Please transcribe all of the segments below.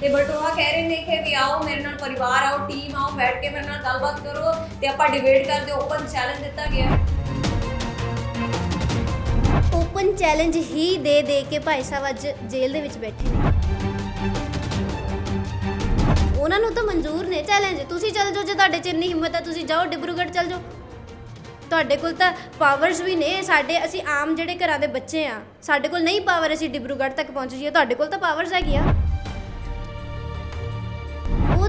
ਤੇ ਬਟੋਆ ਕਹਿ ਰਹੇ ਨੇ ਕਿ ਵੀ ਆਓ, ਮੇਰੇ ਨਾਲ ਪਰਿਵਾਰ ਆਓ ਟੀਮ ਆਓ, ਬੈਠ ਕੇ ਮੇਰੇ ਨਾਲ ਗੱਲਬਾਤ ਕਰੋ ਤੇ ਆਪਾਂ ਡਿਬੇਟ ਕਰਦੇ ਓਪਨ ਚੈਲੰਜ ਦਿੱਤਾ ਗਿਆ। ਓਪਨ ਚੈਲੰਜ ਹੀ ਦੇ ਦੇ ਕੇ ਭਾਈ ਸਾਹਿਬ ਅੱਜ ਜੇਲ੍ਹ ਦੇ ਵਿੱਚ ਬੈਠੇ ਨੇ। ਉਹਨਾਂ ਨੂੰ ਤਾਂ ਮਨਜ਼ੂਰ ਨੇ ਚੈਲੰਜ ਤੁਸੀਂ ਚੱਲ ਜਾਓ, ਜੇ ਤੁਹਾਡੇ ਚ ਇੰਨੀ ਹਿੰਮਤ ਹੈ, ਤੁਸੀਂ ਜਾਓ, ਡਿਬਰੂਗੜ੍ਹ ਚੱਲ ਜਾਓ। ਤੁਹਾਡੇ ਕੋਲ ਤਾਂ ਪਾਵਰਸ ਵੀ ਨੇ, ਸਾਡੇ ਅਸੀਂ ਆਮ ਜਿਹੜੇ ਘਰਾਂ ਦੇ ਬੱਚੇ ਆ, ਸਾਡੇ ਕੋਲ ਨਹੀਂ ਪਾਵਰ ਅਸੀਂ ਡਿਬਰੂਗੜ੍ਹ ਤੱਕ ਪਹੁੰਚ ਜਾਈਏ, ਤੁਹਾਡੇ ਕੋਲ ਤਾਂ ਪਾਵਰਸ ਹੈਗੀਆਂ। ਉਹ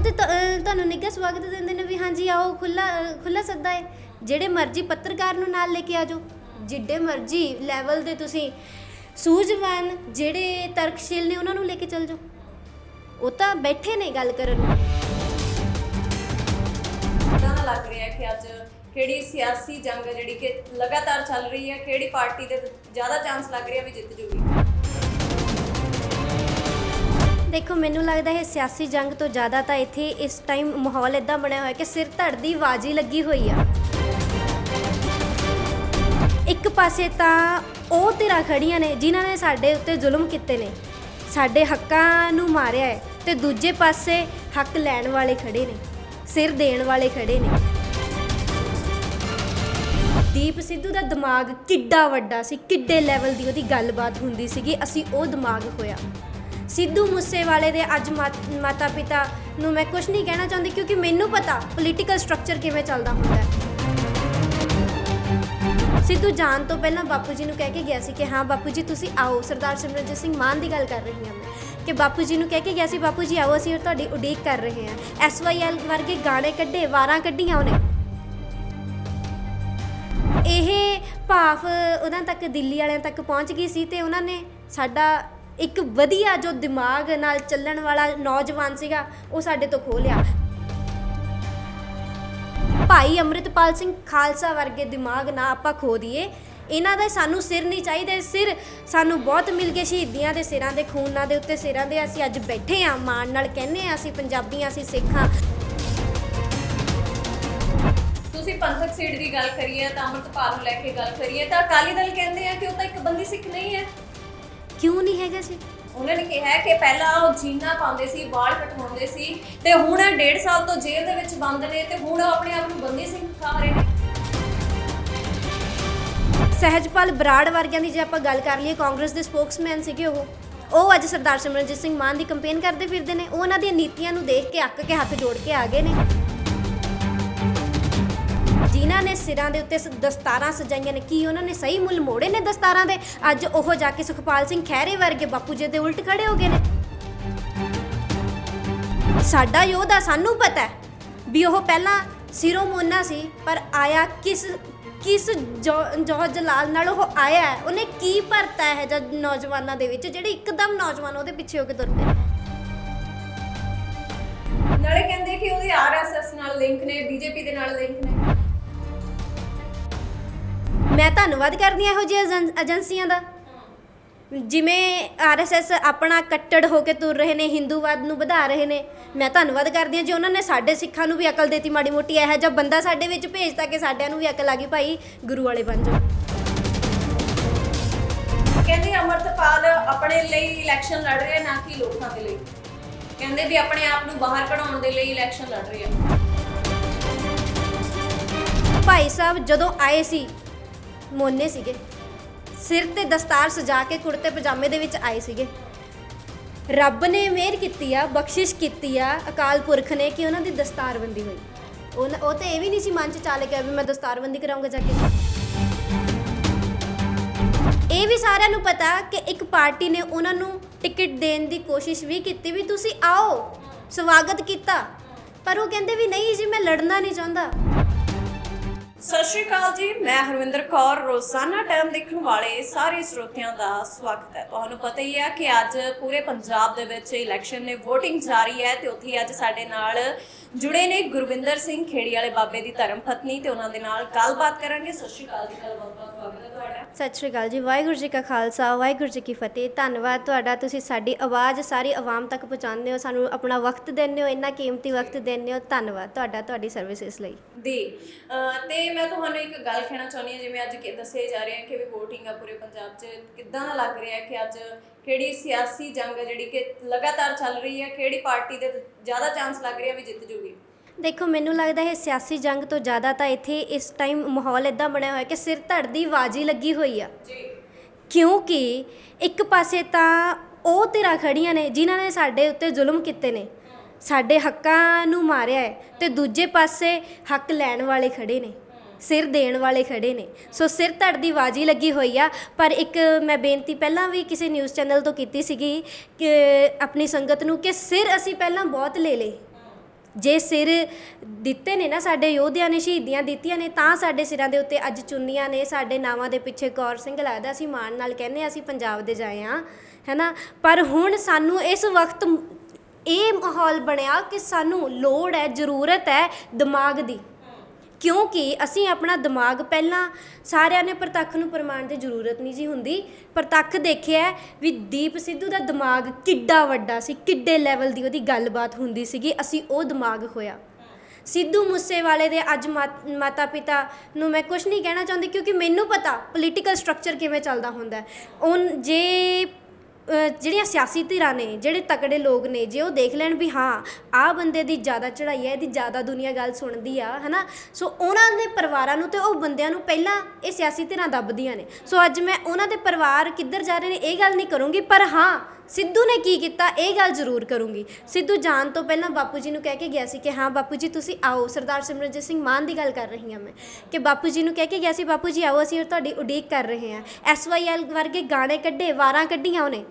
ਤੇ ਤ- ਅਹ, ਤੁਹਾਨੂੰ ਨਿੱਘਾ ਸਵਾਗਤ ਦਿੰਦੇ ਨੇ ਵੀ ਹਾਂਜੀ ਆਓ ਖੁੱਲਾ ਖੁੱਲਾ ਸੱਦਾ ਹੈ ਜਿਹੜੇ ਮਰਜ਼ੀ ਪੱਤਰਕਾਰ ਨੂੰ ਨਾਲ ਲੈ ਕੇ ਆ ਜਿੱਡੇ ਮਰਜ਼ੀ ਲੈਵਲ ਦੇ ਤੁਸੀਂ ਸੂਝਵਾਨ ਜਿਹੜੇ ਤਰਕਸ਼ੀਲ ਨੇ ਉਹਨਾਂ ਨੂੰ ਲੈ ਕੇ ਚੱਲ ਜਾਓ। ਉਹ ਤਾਂ ਬੈਠੇ ਨੇ ਗੱਲ ਕਰਨ ਨੂੰ। ਕਿੱਦਾਂ ਦਾ ਲੱਗ ਰਿਹਾ ਕਿ ਅੱਜ ਕਿਹੜੀ ਸਿਆਸੀ ਜੰਗ ਹੈ ਜਿਹੜੀ ਕਿ ਲਗਾਤਾਰ ਚੱਲ ਰਹੀ ਹੈ, ਕਿਹੜੀ ਪਾਰਟੀ ਦੇ ਜ਼ਿਆਦਾ ਚਾਂਸ ਲੱਗ ਰਿਹਾ ਵੀ ਜਿੱਤ ਜੂਗੀ। ਦੇਖੋ, ਮੈਨੂੰ ਲੱਗਦਾ ਹੈ ਸਿਆਸੀ ਜੰਗ ਤੋਂ ਜ਼ਿਆਦਾ ਤਾਂ ਇੱਥੇ ਇਸ ਟਾਈਮ ਮਾਹੌਲ ਇਦਾਂ ਬਣਿਆ ਹੋਇਆ ਕਿ ਸਿਰ ਧੜ ਦੀ ਬਾਜੀ ਲੱਗੀ ਹੋਈ ਆ। ਇੱਕ ਪਾਸੇ ਤਾਂ ਉਹ ਧਿਰਾਂ ਖੜੀਆਂ ਨੇ ਜਿਨ੍ਹਾਂ ਨੇ ਸਾਡੇ ਉੱਤੇ ਜ਼ੁਲਮ ਕੀਤੇ ਨੇ। ਸਾਡੇ ਹੱਕਾਂ ਨੂੰ ਮਾਰਿਆ ਹੈ ਤੇ ਦੂਜੇ ਪਾਸੇ ਹੱਕ ਲੈਣ ਵਾਲੇ ਖੜੇ ਨੇ, ਸਿਰ ਦੇਣ ਵਾਲੇ ਖੜੇ ਨੇ। ਦੀਪ ਸਿੱਧੂ ਦਾ ਦਿਮਾਗ ਕਿੱਡਾ ਵੱਡਾ ਸੀ, ਕਿੱਡੇ ਲੈਵਲ ਦੀ ਉਹਦੀ ਗੱਲਬਾਤ ਹੁੰਦੀ ਸੀਗੀ, ਅਸੀਂ ਉਹ ਦਿਮਾਗ ਹੋਇਆ ਸਿੱਧੂ ਮੂਸੇਵਾਲੇ ਦੇ ਅੱਜ ਮਾਤਾ ਪਿਤਾ ਨੂੰ ਮੈਂ ਕੁਝ ਨਹੀਂ ਕਹਿਣਾ ਚਾਹੁੰਦੀ ਕਿਉਂਕਿ ਮੈਨੂੰ ਪਤਾ ਪੋਲੀਟੀਕਲ ਸਟਰਕਚਰ ਕਿਵੇਂ ਚੱਲਦਾ ਹੁੰਦਾ ਹੈ। ਸਿੱਧੂ ਜਾਣ ਤੋਂ ਪਹਿਲਾਂ ਬਾਪੂ ਜੀ ਨੂੰ ਕਹਿ ਕੇ ਗਿਆ ਸੀ ਕਿ ਹਾਂ ਬਾਪੂ ਜੀ ਤੁਸੀਂ ਆਓ, ਸਰਦਾਰ ਸਿਮਰਨਜੀਤ ਸਿੰਘ ਮਾਨ ਦੀ ਗੱਲ ਕਰ ਰਹੀ ਹਾਂ ਮੈਂ। ਕਿ ਬਾਪੂ ਜੀ ਨੂੰ ਕਹਿ ਕੇ ਗਿਆ ਸੀ, ਬਾਪੂ ਜੀ ਆਓ, ਅਸੀਂ ਤੁਹਾਡੀ ਉਡੀਕ ਕਰ ਰਹੇ ਹਾਂ। ਐਸਵਾਈਐਲ ਵਰਗੇ ਗਾਣੇ ਕੱਢੇ, ਵਾਰਾਂ ਕੱਢੀਆਂ ਉਹਨੇ। ਇਹ ਭਾਫ ਉਹਨਾਂ ਤੱਕ ਦਿੱਲੀ ਵਾਲਿਆਂ ਤੱਕ ਪਹੁੰਚ ਗਈ ਸੀ ਤੇ ਉਹਨਾਂ ਨੇ ਸਾਡਾ ਇੱਕ ਵਧੀਆ ਜੋ ਦਿਮਾਗ ਨਾਲ ਚੱਲਣ ਵਾਲਾ ਨੌਜਵਾਨ ਸੀਗਾ, ਉਹ ਸਾਡੇ ਤੋਂ ਖੋ ਲਿਆ। ਭਾਈ ਅੰਮ੍ਰਿਤਪਾਲ ਸਿੰਘ ਖਾਲਸਾ ਵਰਗੇ ਦਿਮਾਗ ਨਾ ਆਪਾਂ ਖੋ ਦਈਏ। ਇਹਨਾਂ ਦਾ ਸਾਨੂੰ ਸਿਰ ਨਹੀਂ ਚਾਹੀਦੇ, ਸਿਰ ਸਾਨੂੰ ਬਹੁਤ ਮਿਲ ਗਏ ਸ਼ਹੀਦੀਆਂ ਦੇ ਸਿਰਾਂ ਦੇ, ਖੂਨਾਂ ਦੇ ਉੱਤੇ ਸਿਰਾਂ ਦੇ। ਅਸੀਂ ਅੱਜ ਬੈਠੇ ਆ ਮਾਣ ਨਾਲ ਕਹਿੰਦੇ ਆ ਅਸੀਂ ਪੰਜਾਬੀ ਅਸੀਂ ਸਿੱਖ। ਹਾਂ ਤੁਸੀਂ ਪੰਥਕ ਸੀਟ ਦੀ ਗੱਲ ਕਰੀਏ, ਤਾਂ ਅੰਮ੍ਰਿਤਪਾਲ ਨੂੰ ਲੈ ਕੇ ਗੱਲ ਕਰੀਏ, ਤਾਂ ਅਕਾਲੀ ਦਲ ਕਹਿੰਦੇ ਆ ਕਿ ਉਹ ਤਾਂ ਇੱਕ ਬੰਦੀ ਸਿੱਖ ਨਹੀਂ ਹੈ। ਕਿਉਂ ਨਹੀਂ ਹੈਗਾ ਸੀ ਉਹਨਾਂ ਨੇ ਕਿਹਾ ਕਿ ਪਹਿਲਾਂ ਉਹ ਜੀਨਾ ਪਾਉਂਦੇ ਸੀ ਵਾਲ ਕਟਵਾਉਂਦੇ ਸੀ ਤੇ ਹੁਣ ਡੇਢ ਸਾਲ ਤੋਂ ਜੇਲ੍ਹ ਦੇ ਵਿੱਚ ਬੰਦ ਨੇ ਤੇ ਹੁਣ ਉਹ ਆਪਣੇ ਆਪ ਨੂੰ ਬੰਦੀ ਸਿੰਘ ਕਹਾ ਰਹੇ ਨੇ। ਸਹਿਜਪਾਲ ਬਰਾੜ ਵਰਗਿਆਂ ਦੀ ਜੇ ਆਪਾਂ ਗੱਲ ਕਰ ਲਈਏ ਕਾਂਗਰਸ ਦੇ ਸਪੋਕਸਮੈਨ ਸੀਗੇ ਉਹ। ਉਹ ਅੱਜ ਸਰਦਾਰ ਸਿਮਰਨਜੀਤ ਸਿੰਘ ਮਾਨ ਦੀ ਕੰਪੇਨ ਕਰਦੇ ਫਿਰਦੇ ਨੇ। ਉਹ ਉਹਨਾਂ ਦੀਆਂ ਨੀਤੀਆਂ ਨੂੰ ਦੇਖ ਕੇ ਅੱਕ ਕੇ ਹੱਥ ਜੋੜ ਕੇ ਆ ਗਏ ਨੇ। ਜਿਨ੍ਹਾਂ ਨੇ ਸਿਰਾਂ ਦੇ ਉੱਤੇ ਸ- ਦਸਤਾਰਾਂ ਸਜਾਈਆਂ ਨੇ। ਕੀ ਉਹਨਾਂ ਨੇ ਸਹੀ ਮੁੱਲ ਮੋੜੇ ਨੇ ਦਸਤਾਰਾਂ ਦੇ? ਅੱਜ ਉਹ ਜਾ ਕੇ ਸੁਖਪਾਲ ਸਿੰਘ ਖਹਿਰੇ ਵਰਗੇ ਬਾਪੂ ਜੀ ਦੇ ਉਲਟ ਖੜੇ ਹੋ ਗਏ ਨੇ। ਸਾਡਾ ਯੋਧਾ ਸਾਨੂੰ ਪਤਾ ਹੈ ਵੀ ਉਹ ਪਹਿਲਾਂ ਸਿਰੋਂ ਮੋਨਾ ਸੀ, ਪਰ ਆਇਆ ਕਿਸ ਕਿਸ ਜੋ- ਜੋਹਰ ਜਲਾਲ ਨਾਲ ਉਹ ਆਇਆ ਹੈ। ਉਹਨੇ ਕੀ ਭਰਤਾ ਹੈ ਜਦ ਨੌਜਵਾਨਾਂ ਦੇ ਵਿੱਚ, ਜਿਹੜੇ ਇੱਕਦਮ ਨੌਜਵਾਨ ਉਹਦੇ ਪਿੱਛੇ ਹੋ ਕੇ ਤੁਰਦੇ ਨੇ? ਨਾਲੇ ਕਹਿੰਦੇ ਕਿ ਉਹਦੇ ਆਰਐਸਐਸ ਨਾਲ ਲਿੰਕ ਨੇ ਬੀਜੇਪੀ ਦੇ ਨਾਲ ਲਿੰਕ ਨੇ। ਮੈਂ ਧੰਨਵਾਦ ਕਰਦੀ ਹਾਂ ਇਹੋ ਜਿਹੀ ਏਜੰ- ਏਜੰਸੀਆਂ ਦਾ। ਜਿਵੇਂ ਆਰਐਸਐਸ ਆਪਣਾ ਕੱਟੜ ਹੋ ਕੇ ਤੁਰ ਰਹੇ ਨੇ ਹਿੰਦੂਵਾਦ ਨੂੰ ਵਧਾ ਰਹੇ ਨੇ ਮੈਂ ਧੰਨਵਾਦ ਕਰਦੀ ਹਾਂ ਜੇ ਉਹਨਾਂ ਨੇ ਸਾਡੇ ਸਿੱਖਾਂ ਨੂੰ ਵੀ ਅਕਲ ਦੇਤੀ ਮਾੜੀ ਮੋਟੀ ਇਹੋ ਜਿਹਾ ਬੰਦਾ ਸਾਡੇ ਵਿੱਚ ਭੇਜਤਾ ਕਿ ਸਾਡਿਆਂ ਨੂੰ ਵੀ ਅਕਲ ਆ ਗਈ ਭਾਈ ਗੁਰੂ ਵਾਲੇ ਬਣ ਜਾਓ। ਕਹਿੰਦੇ ਅਮਰਤਪਾਲ ਆਪਣੇ ਲਈ ਇਲੈਕਸ਼ਨ ਲੜ ਰਿਹਾ ਨਾ ਕਿ ਲੋਕਾਂ ਦੇ ਲਈ? ਕਹਿੰਦੇ ਵੀ ਆਪਣੇ ਆਪ ਨੂੰ ਬਾਹਰ ਕਢਾਉਣ ਦੇ ਲਈ ਇਲੈਕਸ਼ਨ ਲੜ ਰਿਹਾ। ਭਾਈ ਸਾਹਿਬ ਜਦੋਂ ਆਏ ਸੀ ਮੋਨੇ ਸੀਗੇ। ਸਿਰ ਤੇ ਦਸਤਾਰ ਸਜਾ ਕੇ ਕੁੜਤੇ ਪਜਾਮੇ ਦੇ ਵਿੱਚ ਆਏ ਸੀਗੇ। ਰੱਬ ਨੇ ਮਿਹਰ ਕੀਤੀ ਆ, ਬਖਸ਼ਿਸ਼ ਕੀਤੀ ਆ, ਅਕਾਲ ਪੁਰਖ ਨੇ ਕਿ ਉਹਨਾਂ ਦੀ ਦਸਤਾਰਬੰਦੀ ਹੋਈ। ਉਹ ਉਹ ਤੇ ਇਹ ਵੀ ਨਹੀਂ ਸੀ ਮਨ ਚ ਚਾਲ ਕੇ ਵੀ ਮੈਂ ਦਸਤਾਰਬੰਦੀ ਕਰਾਉਂਗਾ ਜਾ ਕੇ। ਇਹ ਵੀ ਸਾਰਿਆਂ ਨੂੰ ਪਤਾ ਕਿ ਇੱਕ ਪਾਰਟੀ ਨੇ ਉਹਨਾਂ ਨੂੰ ਟਿਕਟ ਦੇਣ ਦੀ ਕੋਸ਼ਿਸ਼ ਵੀ ਕੀਤੀ ਵੀ ਤੁਸੀਂ ਆਓ, ਸਵਾਗਤ ਕੀਤਾ। ਪਰ ਉਹ ਕਹਿੰਦੇ ਵੀ ਨਹੀਂ ਜੀ, ਮੈਂ ਲੜਨਾ ਨਹੀਂ ਚਾਹੁੰਦਾ। ਸਤਿ ਸ਼੍ਰੀ ਅਕਾਲ ਜੀ ਮੈਂ ਹਰਵਿੰਦਰ ਕੌਰ। ਰੋਜ਼ਾਨਾ ਟਾਈਮ ਦੇਖਣ ਵਾਲੇ ਸਾਰੇ ਸਰੋਤਿਆਂ ਦਾ ਸਵਾਗਤ ਹੈ। ਤੁਹਾਨੂੰ ਪਤਾ ਹੀ ਹੈ ਕਿ ਅੱਜ ਪੂਰੇ ਪੰਜਾਬ ਦੇ ਵਿੱਚ ਇਲੈਕਸ਼ਨ ਨੇ VOTING ਜਾਰੀ ਹੈ ਤੇ ਉੱਥੇ ਅੱਜ ਸਾਡੇ ਨਾਲ ਜੁੜੇ ਨੇ ਗੁਰਵਿੰਦਰ ਸਿੰਘ ਖੇੜੀ ਵਾਲੇ ਬਾਬੇ ਦੀ ਧਰਮ ਪਤਨੀ ਤੇ ਉਹਨਾਂ ਦੇ ਨਾਲ ਗੱਲਬਾਤ ਕਰਾਂਗੇ। ਸਤਿ ਸ਼੍ਰੀ ਅਕਾਲ ਜੀ ਕੱਲ ਬਹੁਤ ਬਹੁਤ ਸਵਾਗਤ ਹੈ ਤੁਹਾਡਾ। ਸਤਿ ਸ਼੍ਰੀ ਅਕਾਲ ਜੀ ਵਾਹਿਗੁਰੂ ਜੀ ਕਾ ਖਾਲਸਾ ਵਾਹਿਗੁਰੂ ਜੀ ਕੀ ਫਤਿਹ। ਧੰਨਵਾਦ ਤੁਹਾਡਾ ਤੁਸੀਂ ਸਾਡੀ ਆਵਾਜ਼ ਸਾਰੀ ਆਵਾਮ ਤੱਕ ਪਹੁੰਚਾਉਂਦੇ ਹੋ ਸਾਨੂੰ ਆਪਣਾ ਵਕਤ ਦਿੰਦੇ ਹੋ ਇੰਨਾ ਕੀਮਤੀ ਵਕਤ ਦਿੰਦੇ ਹੋ। ਧੰਨਵਾਦ ਤੁਹਾਡਾ ਤੁਹਾਡੀ ਸਰਵਿਸ ਇਸ ਲਈ ਦੀ ਤੇ ਤੇ ਮੈਂ ਤੁਹਾਨੂੰ ਇੱਕ ਗੱਲ ਕਹਿਣਾ ਚਾਹੁੰਦੀ ਹਾਂ ਜਿਵੇਂ ਅੱਜ ਕਿ ਦੱਸੇ ਜਾ ਰਹੇ ਕਿ ਵੀ VOTING ਆ ਪੂਰੇ ਪੰਜਾਬ 'ਚ ਕਿੱਦਾਂ ਦਾ ਲੱਗ ਰਿਹਾ ਹੈ ਕਿ ਅੱਜ ਕਿਹੜੀ ਸਿਆਸੀ ਜੰਗ ਹੈ ਜਿਹੜੀ ਕਿ ਲਗਾਤਾਰ ਚੱਲ ਰਹੀ ਹੈ ਕਿਹੜੀ ਪਾਰਟੀ ਦੇ ਜ਼ਿਆਦਾ ਚਾਂਸ ਲੱਗ ਰਿਹਾ ਵੀ ਜਿੱਤ ਜੂਗੀ? ਦੇਖੋ ਮੈਨੂੰ ਲੱਗਦਾ ਹੈ ਸਿਆਸੀ ਜੰਗ ਤੋਂ ਜ਼ਿਆਦਾ ਤਾਂ ਇੱਥੇ ਇਸ ਟਾਈਮ ਮਾਹੌਲ ਇਦਾਂ ਬਣਿਆ ਹੋਇਆ ਕਿ ਸਿਰ ਧੜ ਦੀ ਬਾਜੀ ਲੱਗੀ ਹੋਈ ਆ। ਜੀ। ਕਿਉਂਕਿ ਇੱਕ ਪਾਸੇ ਤਾਂ ਉਹ ਧਿਰਾਂ ਖੜੀਆਂ ਨੇ ਜਿਨ੍ਹਾਂ ਨੇ ਸਾਡੇ ਉੱਤੇ ਜ਼ੁਲਮ ਕੀਤੇ ਨੇ। ਸਾਡੇ ਹੱਕਾਂ ਨੂੰ ਮਾਰਿਆ ਹੈ ਤੇ ਦੂਜੇ ਪਾਸੇ ਹੱਕ ਲੈਣ ਵਾਲੇ ਖੜੇ ਨੇ। ਸਿਰ ਦੇਣ ਵਾਲੇ ਖੜੇ ਨੇ। ਸੋ ਸਿਰ ਧੜ ਦੀ ਬਾਜੀ ਲੱਗੀ ਹੋਈ ਆ। ਪਰ ਇੱਕ ਮੈਂ ਬੇਨਤੀ ਪਹਿਲਾਂ ਵੀ ਕਿਸੇ ਨਿਊਜ਼ ਚੈਨਲ ਤੋਂ ਕੀਤੀ ਸੀਗੀ ਕਿ ਆਪਣੀ ਸੰਗਤ ਨੂੰ ਕਿ ਸਿਰ ਅਸੀਂ ਪਹਿਲਾਂ ਬਹੁਤ ਲੈ ਲਏ। ਜੇ ਸਿਰ ਦਿੱਤੇ ਨੇ ਨਾ ਸਾਡੇ ਯੋਧਿਆਂ ਨੇ, ਸ਼ਹੀਦੀਆਂ ਦਿੱਤੀਆਂ ਨੇ, ਤਾਂ ਸਾਡੇ ਸਿਰਾਂ ਦੇ ਉੱਤੇ ਅੱਜ ਚੁੰਨੀਆਂ ਨੇ, ਸਾਡੇ ਨਾਵਾਂ ਦੇ ਪਿੱਛੇ ਕੌਰ ਸਿੰਘ ਲੱਗਦਾ ਅਸੀਂ ਮਾਣ ਨਾਲ ਕਹਿੰਦੇ ਹਾਂ, ਅਸੀਂ ਪੰਜਾਬ ਦੇ ਜਾਏ ਆ ਹੈਨਾ? ਪਰ ਹੁਣ ਸਾਨੂੰ ਇਸ ਵਕਤ ਇਹ ਮਾਹੌਲ ਬਣਿਆ ਕਿ ਸਾਨੂੰ ਲੋੜ ਹੈ, ਜ਼ਰੂਰਤ ਹੈ ਦਿਮਾਗ ਦੀ। ਕਿਉਂਕਿ ਅਸੀਂ ਆਪਣਾ ਦਿਮਾਗ ਪਹਿਲਾਂ ਸਾਰਿਆਂ ਨੇ ਪ੍ਰਤੱਖ ਨੂੰ ਪ੍ਰਮਾਣ ਦੀ ਜ਼ਰੂਰਤ ਨਹੀਂ ਜੀ ਹੁੰਦੀ। ਪ੍ਰਤੱਖ ਦੇਖਿਆ ਵੀ ਦੀਪ ਸਿੱਧੂ ਦਾ ਦਿਮਾਗ ਕਿੱਡਾ ਵੱਡਾ ਸੀ, ਕਿੱਡੇ ਲੈਵਲ ਦੀ ਉਹਦੀ ਗੱਲਬਾਤ ਹੁੰਦੀ ਸੀਗੀ, ਅਸੀਂ ਉਹ ਦਿਮਾਗ ਹੋਇਆ ਸਿੱਧੂ ਮੂਸੇਵਾਲੇ ਦੇ ਅੱਜ ਮਾਤਾ ਪਿਤਾ ਨੂੰ ਮੈਂ ਕੁਝ ਨਹੀਂ ਕਹਿਣਾ ਚਾਹੁੰਦੀ ਕਿਉਂਕਿ ਮੈਨੂੰ ਪਤਾ ਪੋਲੀਟੀਕਲ ਸਟਰਕਚਰ ਕਿਵੇਂ ਚੱਲਦਾ ਹੁੰਦਾ। ਉਹ ਜੇ ਜਿਹੜੀਆਂ ਸਿਆਸੀ ਧਿਰਾਂ ਨੇ, ਜਿਹੜੇ ਤਕੜੇ ਲੋਕ ਨੇ, ਜੇ ਉਹ ਦੇਖ ਲੈਣ ਵੀ ਹਾਂ, ਆਹ ਬੰਦੇ ਦੀ ਜ਼ਿਆਦਾ ਚੜ੍ਹਾਈ ਹੈ, ਇਹਦੀ ਜ਼ਿਆਦਾ ਦੁਨੀਆ ਗੱਲ ਸੁਣਦੀ ਆ, ਹਨਾ? ਸੋ ਉਹਨਾਂ ਦੇ ਪਰਿਵਾਰਾਂ ਨੂੰ ਤੇ ਉਹ ਬੰਦਿਆਂ ਨੂੰ ਪਹਿਲਾਂ ਇਹ ਸਿਆਸੀ ਧਿਰਾਂ ਦੱਬਦੀਆਂ ਨੇ। ਸੋ ਅੱਜ ਮੈਂ ਉਹਨਾਂ ਦੇ ਪਰਿਵਾਰ ਕਿੱਧਰ ਜਾ ਰਹੇ ਨੇ, ਇਹ ਗੱਲ ਨਹੀਂ ਕਰੂੰਗੀ, ਪਰ ਹਾਂ ਸਿੱਧੂ ਨੇ ਕੀ ਕੀਤਾ? ਇਹ ਗੱਲ ਜ਼ਰੂਰ ਕਰੂੰਗੀ। ਸਿੱਧੂ ਜਾਣ ਤੋਂ ਪਹਿਲਾਂ ਬਾਪੂ ਜੀ ਨੂੰ ਕਹਿ ਕੇ ਗਿਆ ਸੀ ਕਿ ਹਾਂ ਬਾਪੂ ਜੀ, ਤੁਸੀਂ ਆਓ। ਸਰਦਾਰ ਸਿਮਰਨਜੀਤ ਸਿੰਘ ਮਾਨ ਦੀ ਗੱਲ ਕਰ ਰਹੀ ਹਾਂ ਮੈਂ। ਕਿ ਬਾਪੂ ਜੀ ਨੂੰ ਕਹਿ ਕੇ ਗਿਆ ਸੀ, ਬਾਪੂ ਜੀ ਆਓ, ਅਸੀਂ ਤੁਹਾਡੀ ਉਡੀਕ ਕਰ ਰਹੇ ਹਾਂ। ਐਸਵਾਈਐਲ ਵਰਗੇ ਗਾਣੇ ਕੱਢੇ, ਵਾਰਾਂ ਕੱਢੀਆਂ ਉਹਨੇ।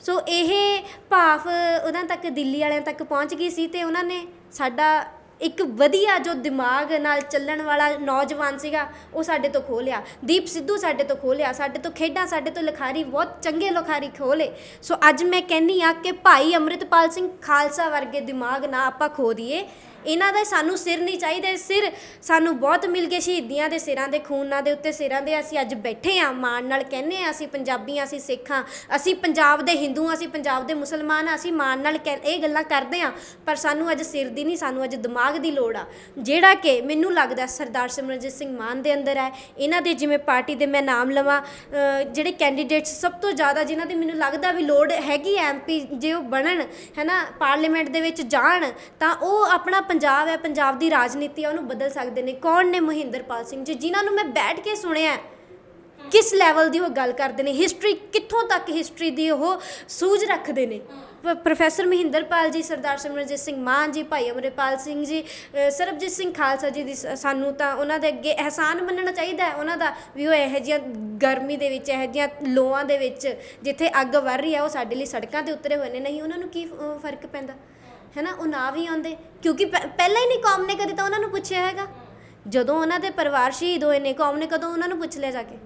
ਸੋ ਇਹ ਭਾਫ ਉਹਨਾਂ ਤੱਕ, ਦਿੱਲੀ ਵਾਲਿਆਂ ਤੱਕ ਪਹੁੰਚ ਗਈ ਸੀ ਤੇ ਉਹਨਾਂ ਨੇ ਸਾਡਾ ਇੱਕ ਵਧੀਆ ਜੋ ਦਿਮਾਗ ਨਾਲ ਚੱਲਣ ਵਾਲਾ ਨੌਜਵਾਨ ਸੀਗਾ, ਉਹ ਸਾਡੇ ਤੋਂ ਖੋਹ ਲਿਆ। ਦੀਪ ਸਿੱਧੂ ਸਾਡੇ ਤੋਂ ਖੋਹ ਲਿਆ। ਸਾਡੇ ਤੋਂ ਖੇਡਾਂ, ਸਾਡੇ ਤੋਂ ਲਿਖਾਰੀ, ਬਹੁਤ ਚੰਗੇ ਲਿਖਾਰੀ ਖੋਹ ਲਏ। ਸੋ ਅੱਜ ਮੈਂ ਕਹਿੰਨੀ ਆ ਕਿ ਭਾਈ ਅੰਮ੍ਰਿਤਪਾਲ ਸਿੰਘ ਖਾਲਸਾ ਵਰਗੇ ਦਿਮਾਗ ਨਾ ਆਪਾਂ ਖੋ ਦਈਏ। ਇਹਨਾਂ ਦਾ ਸਾਨੂੰ ਸਿਰ ਨਹੀਂ ਚਾਹੀਦੇ ਸਿਰ ਸਾਨੂੰ ਬਹੁਤ ਮਿਲ ਗਏ ਸ਼ਹੀਦੀਆਂ ਦੇ ਸਿਰਾਂ ਦੇ ਖੂਨਾਂ ਦੇ ਉੱਤੇ ਸਿਰਾਂ ਦੇ। ਅਸੀਂ ਅੱਜ ਬੈਠੇ ਆ ਮਾਣ ਨਾਲ ਕਹਿੰਨੇ ਆ ਅਸੀਂ ਪੰਜਾਬੀਆਂ ਅਸੀਂ ਸਿੱਖਾਂ ਅਸੀਂ ਪੰਜਾਬ ਦੇ ਹਿੰਦੂ ਹਾਂ, ਅਸੀਂ ਪੰਜਾਬ ਦੇ ਮੁਸਲਮਾਨ ਹਾਂ, ਅਸੀਂ ਮਾਣ ਨਾਲ ਕਹਿ- ਇਹ ਗੱਲਾਂ ਕਰਦੇ ਆ ਪਰ ਸਾਨੂੰ ਅੱਜ ਸਿਰ ਦੀ ਨਹੀਂ ਸਾਨੂੰ ਅੱਜ ਦਿਮਾਗ ਦੀ ਲੋੜ ਆ। ਜਿਹੜਾ ਕਿ ਮੈਨੂੰ ਲੱਗਦਾ ਸਰਦਾਰ ਸਿਮਰਨਜੀਤ ਸਿੰਘ ਮਾਨ ਦੇ ਅੰਦਰ ਹੈ ਇਹਨਾਂ ਦੇ ਜਿਵੇਂ ਪਾਰਟੀ ਦੇ ਮੈਂ ਨਾਮ ਲਵਾਂ ਜਿਹੜੇ ਕੈਂਡੀਡੇਟਸ ਸਭ ਤੋਂ ਜ਼ਿਆਦਾ ਜਿਨ੍ਹਾਂ ਦੀ ਮੈਨੂੰ ਲੱਗਦਾ ਵੀ ਲੋੜ ਹੈਗੀ ਐਮਪੀ ਜੇ ਉਹ ਬਣਨ ਹੈਨਾ ਪਾਰਲੀਮੈਂਟ ਦੇ ਵਿੱਚ ਜਾਣ ਤਾਂ ਉਹ ਆਪਣਾ ਪੰਜਾਬ ਹੈ, ਪੰਜਾਬ ਦੀ ਰਾਜਨੀਤੀ ਆ ਉਹਨੂੰ ਬਦਲ ਸਕਦੇ ਨੇ। ਕੌਣ ਨੇ? ਮਹਿੰਦਰਪਾਲ ਸਿੰਘ ਜੀ, ਜਿਨ੍ਹਾਂ ਨੂੰ ਮੈਂ ਬੈਠ ਕੇ ਸੁਣਿਆ ਕਿਸ ਲੈਵਲ ਦੀ ਉਹ ਗੱਲ ਕਰਦੇ ਨੇ? ਹਿਸਟਰੀ ਕਿੱਥੋਂ ਤੱਕ ਹਿਸਟਰੀ ਦੀ ਉਹ ਸੂਝ ਰੱਖਦੇ ਨੇ? ਪ੍ਰੋਫੈਸਰ ਮਹਿੰਦਰਪਾਲ ਜੀ, ਸਰਦਾਰ ਸਿਮਰਨਜੀਤ ਸਿੰਘ ਮਾਨ ਜੀ, ਭਾਈ ਅਮਰਪਾਲ ਸਿੰਘ ਜੀ ਸਰਬਜੀਤ ਸਿੰਘ ਖਾਲਸਾ ਜੀ ਦੀ ਸਾਨੂੰ ਤਾਂ ਉਹਨਾਂ ਦੇ ਅੱਗੇ ਅਹਿਸਾਨ ਮੰਨਣਾ ਚਾਹੀਦਾ ਹੈ। ਉਹਨਾਂ ਦਾ ਵੀ ਉਹ ਇਹੋ ਜਿਹੀਆਂ ਗਰਮੀ ਦੇ ਵਿੱਚ, ਇਹੋ ਜਿਹੀਆਂ ਲੋਆਂ ਦੇ ਵਿੱਚ ਜਿੱਥੇ ਅੱਗ ਵਰ ਰਹੀ ਹੈ, ਉਹ ਸਾਡੇ ਲਈ ਸੜਕਾਂ ਤੇ ਉਤਰੇ ਹੋਏ ਨੇ। ਨਹੀਂ, ਉਹਨਾਂ ਨੂੰ ਕੀ ਫ਼ਰਕ ਪੈਂਦਾ? ਹੈਨਾ ਉਹ ਨਾ ਵੀ ਆਉਂਦੇ। ਕਿਉਂਕਿ ਪਹਿ- ਪਹਿਲਾਂ ਹੀ ਨਹੀਂ ਕੌਮ ਨੇ ਕਦੇ ਤਾਂ ਉਹਨਾਂ ਨੂੰ ਪੁੱਛਿਆ ਹੈਗਾ। ਜਦੋਂ ਉਹਨਾਂ ਦੇ ਪਰਿਵਾਰ ਸ਼ਹੀਦ ਹੋਏ ਨੇ ਕੌਮ ਨੇ ਕਦੋਂ ਉਹਨਾਂ ਨੂੰ ਪੁੱਛ ਲਿਆ ਜਾ ਕੇ।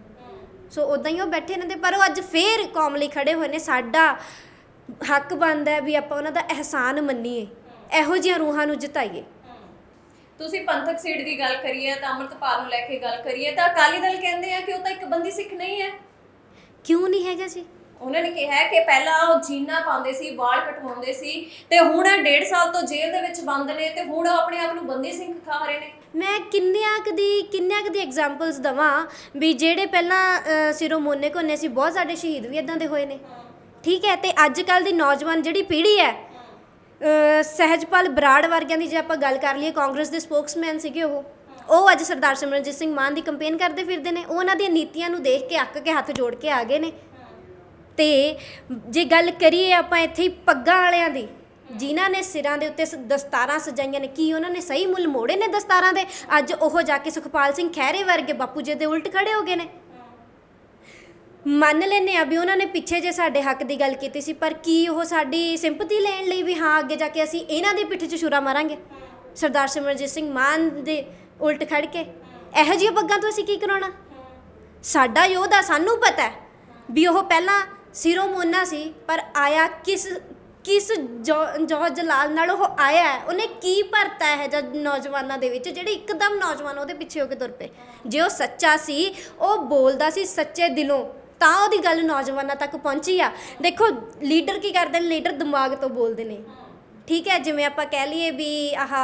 ਸੋ ਉਦਾਂ ਹੀ ਉਹ ਬੈਠੇ ਨੇ ਤੇ ਪਰ ਉਹ ਅੱਜ ਫੇਰ ਕੌਮ ਲਈ ਖੜੇ ਹੋਏ ਨੇ। ਸਾਡਾ ਹੱਕ ਬਣਦਾ ਹੈ ਵੀ ਆਪਾਂ ਉਹਨਾਂ ਦਾ ਅਹਿਸਾਨ ਮੰਨੀਏ। ਇਹੋ ਜਿਹੀਆਂ ਰੂਹਾਂ ਨੂੰ ਜਿਤਾਈਏ। ਤੁਸੀਂ ਪੰਥਕ ਸੀਟ ਦੀ ਗੱਲ ਕਰੀਏ ਤਾਂ ਅੰਮ੍ਰਿਤਪਾਲ ਨੂੰ ਲੈ ਕੇ ਗੱਲ ਕਰੀਏ ਤਾਂ ਅਕਾਲੀ ਦਲ ਕਹਿੰਦੇ ਆ ਕਿ ਉਹ ਤਾਂ ਇੱਕ ਬੰਦੀ ਸਿੱਖ ਨਹੀਂ ਹੈ। ਕਿਉਂ ਨਹੀਂ ਹੈਗਾ ਜੀ? ਉਹਨਾਂ ਨੇ ਕਿਹਾ ਕਿ ਪਹਿਲਾਂ ਉਹ ਜੀਨਾ ਪਾਉਂਦੇ ਸੀ ਵਾਲ ਕਟਵਾਉਂਦੇ ਸੀ ਤੇ ਹੁਣ ਇਹ ਡੇਢ ਸਾਲ ਤੋਂ ਜੇਲ੍ਹ ਦੇ ਵਿੱਚ ਬੰਦ ਨੇ ਤੇ ਹੁਣ ਉਹ ਆਪਣੇ ਆਪ ਨੂੰ ਬੰਦੀ ਸਿੰਘ ਖਾ ਰਹੇ ਨੇ। ਮੈਂ ਕਿੰਨਿਆਂ ਕੁ ਦੀ ਕਿੰਨਿਆਂ ਕੁ ਦੀ ਐਗਜ਼ਾਮਪਲਸ ਦਵਾਂ ਵੀ ਜਿਹੜੇ ਪਹਿਲਾਂ ਸਿਰੋਂ ਮੋਨੇ ਕੋਨੇ ਸੀ ਬਹੁਤ ਸਾਡੇ ਸ਼ਹੀਦ ਵੀ ਇਦਾਂ ਦੇ ਹੋਏ ਨੇ। ਠੀਕ ਹੈ ਤੇ ਅੱਜ ਕੱਲ ਦੀ ਨੌਜਵਾਨ ਜਿਹੜੀ ਪੀੜ੍ਹੀ ਹੈ ਸਹਿਜਪਾਲ ਬਰਾੜ ਵਰਗਿਆਂ ਦੀ ਜੇ ਆਪਾਂ ਗੱਲ ਕਰ ਲਈਏ ਕਾਂਗਰਸ ਦੇ ਸਪੋਕਸਮੈਨ ਸੀਗੇ ਉਹ ਉਹ ਅੱਜ ਸਰਦਾਰ ਸਿਮਰਨਜੀਤ ਸਿੰਘ ਮਾਨ ਦੀ ਕੰਪੇਨ ਕਰਦੇ ਫਿਰਦੇ ਨੇ। ਉਹ ਉਹਨਾਂ ਦੀਆਂ ਨੀਤੀਆਂ ਨੂੰ ਦੇਖ ਕੇ ਅੱਕ ਕੇ ਹੱਥ ਜੋੜ ਕੇ ਆ ਗਏ ਨੇ। ਤੇ ਜੇ ਗੱਲ ਕਰੀਏ ਆਪਾਂ ਇੱਥੇ ਹੀ ਪੱਗਾਂ ਵਾਲਿਆਂ ਦੀ, ਜਿਨ੍ਹਾਂ ਨੇ ਸਿਰਾਂ ਦੇ ਉੱਤੇ ਸ- ਦਸਤਾਰਾਂ ਸਜਾਈਆਂ ਨੇ, ਕੀ ਉਹਨਾਂ ਨੇ ਸਹੀ ਮੁੱਲ ਮੋੜੇ ਨੇ ਦਸਤਾਰਾਂ ਦੇ? ਅੱਜ ਉਹ ਜਾ ਕੇ ਸੁਖਪਾਲ ਸਿੰਘ ਖਹਿਰੇ ਵਰਗੇ ਬਾਪੂ ਜੀ ਦੇ ਉਲਟ ਖੜੇ ਹੋ ਗਏ ਨੇ। ਮੰਨ ਲੈਨੇ ਆ ਵੀ ਉਹਨਾਂ ਨੇ ਪਿੱਛੇ ਜੇ ਸਾਡੇ ਹੱਕ ਦੀ ਗੱਲ ਕੀਤੀ ਸੀ, ਪਰ ਕੀ ਉਹ ਸਾਡੀ ਸਿੰਪਥੀ ਲੈਣ ਲਈ ਵੀ ਹਾਂ ਅੱਗੇ ਜਾ ਕੇ ਅਸੀਂ ਇਹਨਾਂ ਦੇ ਪਿੱਠ 'ਚ ਛੁਰਾ ਮਾਰਾਂਗੇ? ਸਰਦਾਰ ਸਿਮਰਜੀਤ ਸਿੰਘ ਮਾਨ ਦੇ ਉਲਟ ਖੜ ਕੇ, ਇਹੋ ਜਿਹੀਆਂ ਪੱਗਾਂ ਤੋਂ ਅਸੀਂ ਕੀ ਕਰਾਉਣਾ? ਸਾਡਾ ਯੋਧਾ ਸਾਨੂੰ ਪਤਾ ਹੈ ਵੀ ਉਹ ਪਹਿਲਾਂ ਸਿਰੋਂ ਮੋਨਾ ਸੀ, ਪਰ ਆਇਆ ਕਿਸ ਕਿਸ ਜੋ ਜੋ ਜਲਾਲ ਨਾਲ ਉਹ ਆਇਆ ਹੈ, ਉਹਨੇ ਕੀ ਭਰਤਾ ਹੈ ਜਦ ਨੌਜਵਾਨਾਂ ਦੇ ਵਿੱਚ, ਜਿਹੜੇ ਇੱਕਦਮ ਨੌਜਵਾਨ ਉਹਦੇ ਪਿੱਛੇ ਹੋ ਕੇ ਤੁਰ ਪਏ? ਜੇ ਉਹ ਸੱਚਾ ਸੀ, ਉਹ ਬੋਲਦਾ ਸੀ ਸੱਚੇ ਦਿਲੋਂ, ਤਾਂ ਉਹਦੀ ਗੱਲ ਨੌਜਵਾਨਾਂ ਤੱਕ ਪਹੁੰਚੀ ਆ। ਦੇਖੋ, ਲੀਡਰ ਕੀ ਕਰਦੇ ਨੇ? ਲੀਡਰ ਦਿਮਾਗ ਤੋਂ ਬੋਲਦੇ ਨੇ। ਠੀਕ ਹੈ, ਜਿਵੇਂ ਆਪਾਂ ਕਹਿ ਲਈਏ ਵੀ ਆਹ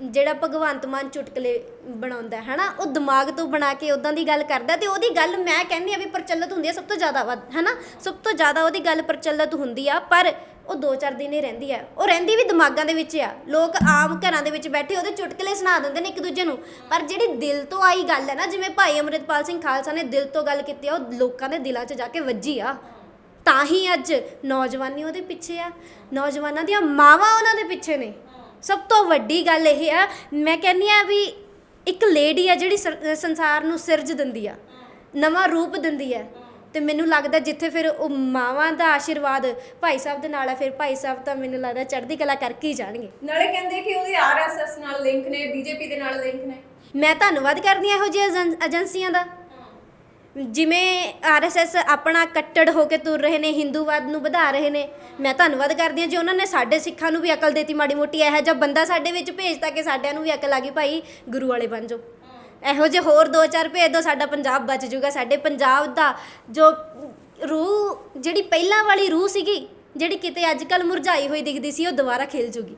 ਜਿਹੜਾ ਭਗਵੰਤ ਮਾਨ ਚੁਟਕਲੇ ਬਣਾਉਂਦਾ ਹੈ ਨਾ ਉਹ ਦਿਮਾਗ ਤੋਂ ਬਣਾ ਕੇ ਉਦਾਂ ਦੀ ਗੱਲ ਕਰਦਾ ਤੇ ਉਹਦੀ ਗੱਲ ਮੈਂ ਕਹਿੰਦੀ ਆ ਵੀ ਪ੍ਰਚਲਿਤ ਹੁੰਦੀ ਆ ਸਭ ਤੋਂ ਜ਼ਿਆਦਾ ਵੱਧ ਹੈ ਨਾ ਸਭ ਤੋਂ ਜ਼ਿਆਦਾ ਉਹਦੀ ਗੱਲ ਪ੍ਰਚਲਿਤ ਹੁੰਦੀ ਆ, ਪਰ ਉਹ 2-4 ਦਿਨ ਹੀ ਰਹਿੰਦੀ ਆ ਉਹ ਰਹਿੰਦੀ ਵੀ ਦਿਮਾਗਾਂ ਦੇ ਵਿੱਚ ਆ। ਲੋਕ ਆਮ ਘਰਾਂ ਦੇ ਵਿੱਚ ਬੈਠੇ ਉਹਦੇ ਚੁਟਕਲੇ ਸੁਣਾ ਦਿੰਦੇ ਨੇ ਇੱਕ ਦੂਜੇ ਨੂੰ। ਪਰ ਜਿਹੜੀ ਦਿਲ ਤੋਂ ਆਈ ਗੱਲ ਹੈ ਨਾ, ਜਿਵੇਂ ਭਾਈ ਅਮਰਿਤਪਾਲ ਸਿੰਘ ਖਾਲਸਾ ਨੇ ਦਿਲ ਤੋਂ ਗੱਲ ਕੀਤੀ ਆ, ਉਹ ਲੋਕਾਂ ਦੇ ਦਿਲਾਂ 'ਚ ਜਾ ਕੇ ਵੱਜੀ ਆ। ਤਾਂ ਹੀ ਅੱਜ ਨੌਜਵਾਨੀ ਉਹਦੇ ਪਿੱਛੇ ਆ। ਨੌਜਵਾਨਾਂ ਦੀਆਂ ਮਾਵਾਂ ਉਹਨਾਂ ਦੇ ਪਿੱਛੇ ਨੇ। ਸਭ ਤੋਂ ਵੱਡੀ ਗੱਲ ਇਹ ਆ ਮੈਂ ਕਹਿੰਦੀ ਆ ਵੀ ਇੱਕ ਲੇਡੀ ਆ ਜਿਹੜੀ ਸਰ- ਸੰਸਾਰ ਨੂੰ ਸਿਰਜ ਦਿੰਦੀ ਆ ਨਵਾਂ ਰੂਪ ਦਿੰਦੀ ਆ। ਤੇ ਮੈਨੂੰ ਲੱਗਦਾ ਜਿੱਥੇ ਫਿਰ ਉਹ ਮਾਵਾਂ ਦਾ ਆਸ਼ੀਰਵਾਦ ਭਾਈ ਸਾਹਿਬ ਦੇ ਨਾਲ ਆ ਫਿਰ ਭਾਈ ਸਾਹਿਬ ਤਾਂ ਮੈਨੂੰ ਲੱਗਦਾ ਚੜ੍ਹਦੀ ਕਲਾ ਕਰਕੇ ਹੀ ਜਾਣਗੇ। ਨਾਲੇ ਕਹਿੰਦੇ ਕਿ ਉਹਦੇ ਆਰਐਸਐਸ ਨਾਲ ਲਿੰਕ ਨੇ ਬੀਜੇਪੀ ਦੇ ਨਾਲ ਲਿੰਕ ਨੇ। ਮੈਂ ਧੰਨਵਾਦ ਕਰਦੀ ਹਾਂ ਇਹੋ ਜਿਹੇ ਏਜੰ- ਏਜੰਸੀਆਂ ਦਾ। ਜਿਵੇਂ ਆਰਐਸਐਸ ਆਪਣਾ ਕੱਟੜ ਹੋ ਕੇ ਤੁਰ ਰਹੇ ਨੇ, ਹਿੰਦੂਵਾਦ ਨੂੰ ਵਧਾ ਰਹੇ ਨੇ, ਮੈਂ ਧੰਨਵਾਦ ਕਰਦੀ ਹਾਂ ਜੇ ਉਹਨਾਂ ਨੇ ਸਾਡੇ ਸਿੱਖਾਂ ਨੂੰ ਵੀ ਅਕਲ ਦੇਤੀ ਮਾੜੀ ਮੋਟੀ, ਇਹੋ ਜਿਹਾ ਬੰਦਾ ਸਾਡੇ ਵਿੱਚ ਭੇਜਤਾ ਕਿ ਸਾਡਿਆਂ ਨੂੰ ਵੀ ਅਕਲ ਆ ਗਈ, ਭਾਈ ਗੁਰੂ ਵਾਲੇ ਬਣ ਜਾਓ। ਇਹੋ ਜਿਹੇ ਹੋਰ ਦੋ ਚਾਰ ਭੇਜ ਦਿਓ ਸਾਡਾ ਪੰਜਾਬ ਬਚ ਜਾਊਗਾ। ਸਾਡੇ ਪੰਜਾਬ ਦਾ ਜੋ ਰੂਹ, ਜਿਹੜੀ ਪਹਿਲਾਂ ਵਾਲੀ ਰੂਹ ਸੀਗੀ, ਜਿਹੜੀ ਕਿਤੇ ਅੱਜ ਕੱਲ ਮੁਰਝਾਈ ਹੋਈ ਦਿਖਦੀ ਸੀ, ਉਹ ਦੁਬਾਰਾ ਖਿਲ ਜੂਗੀ।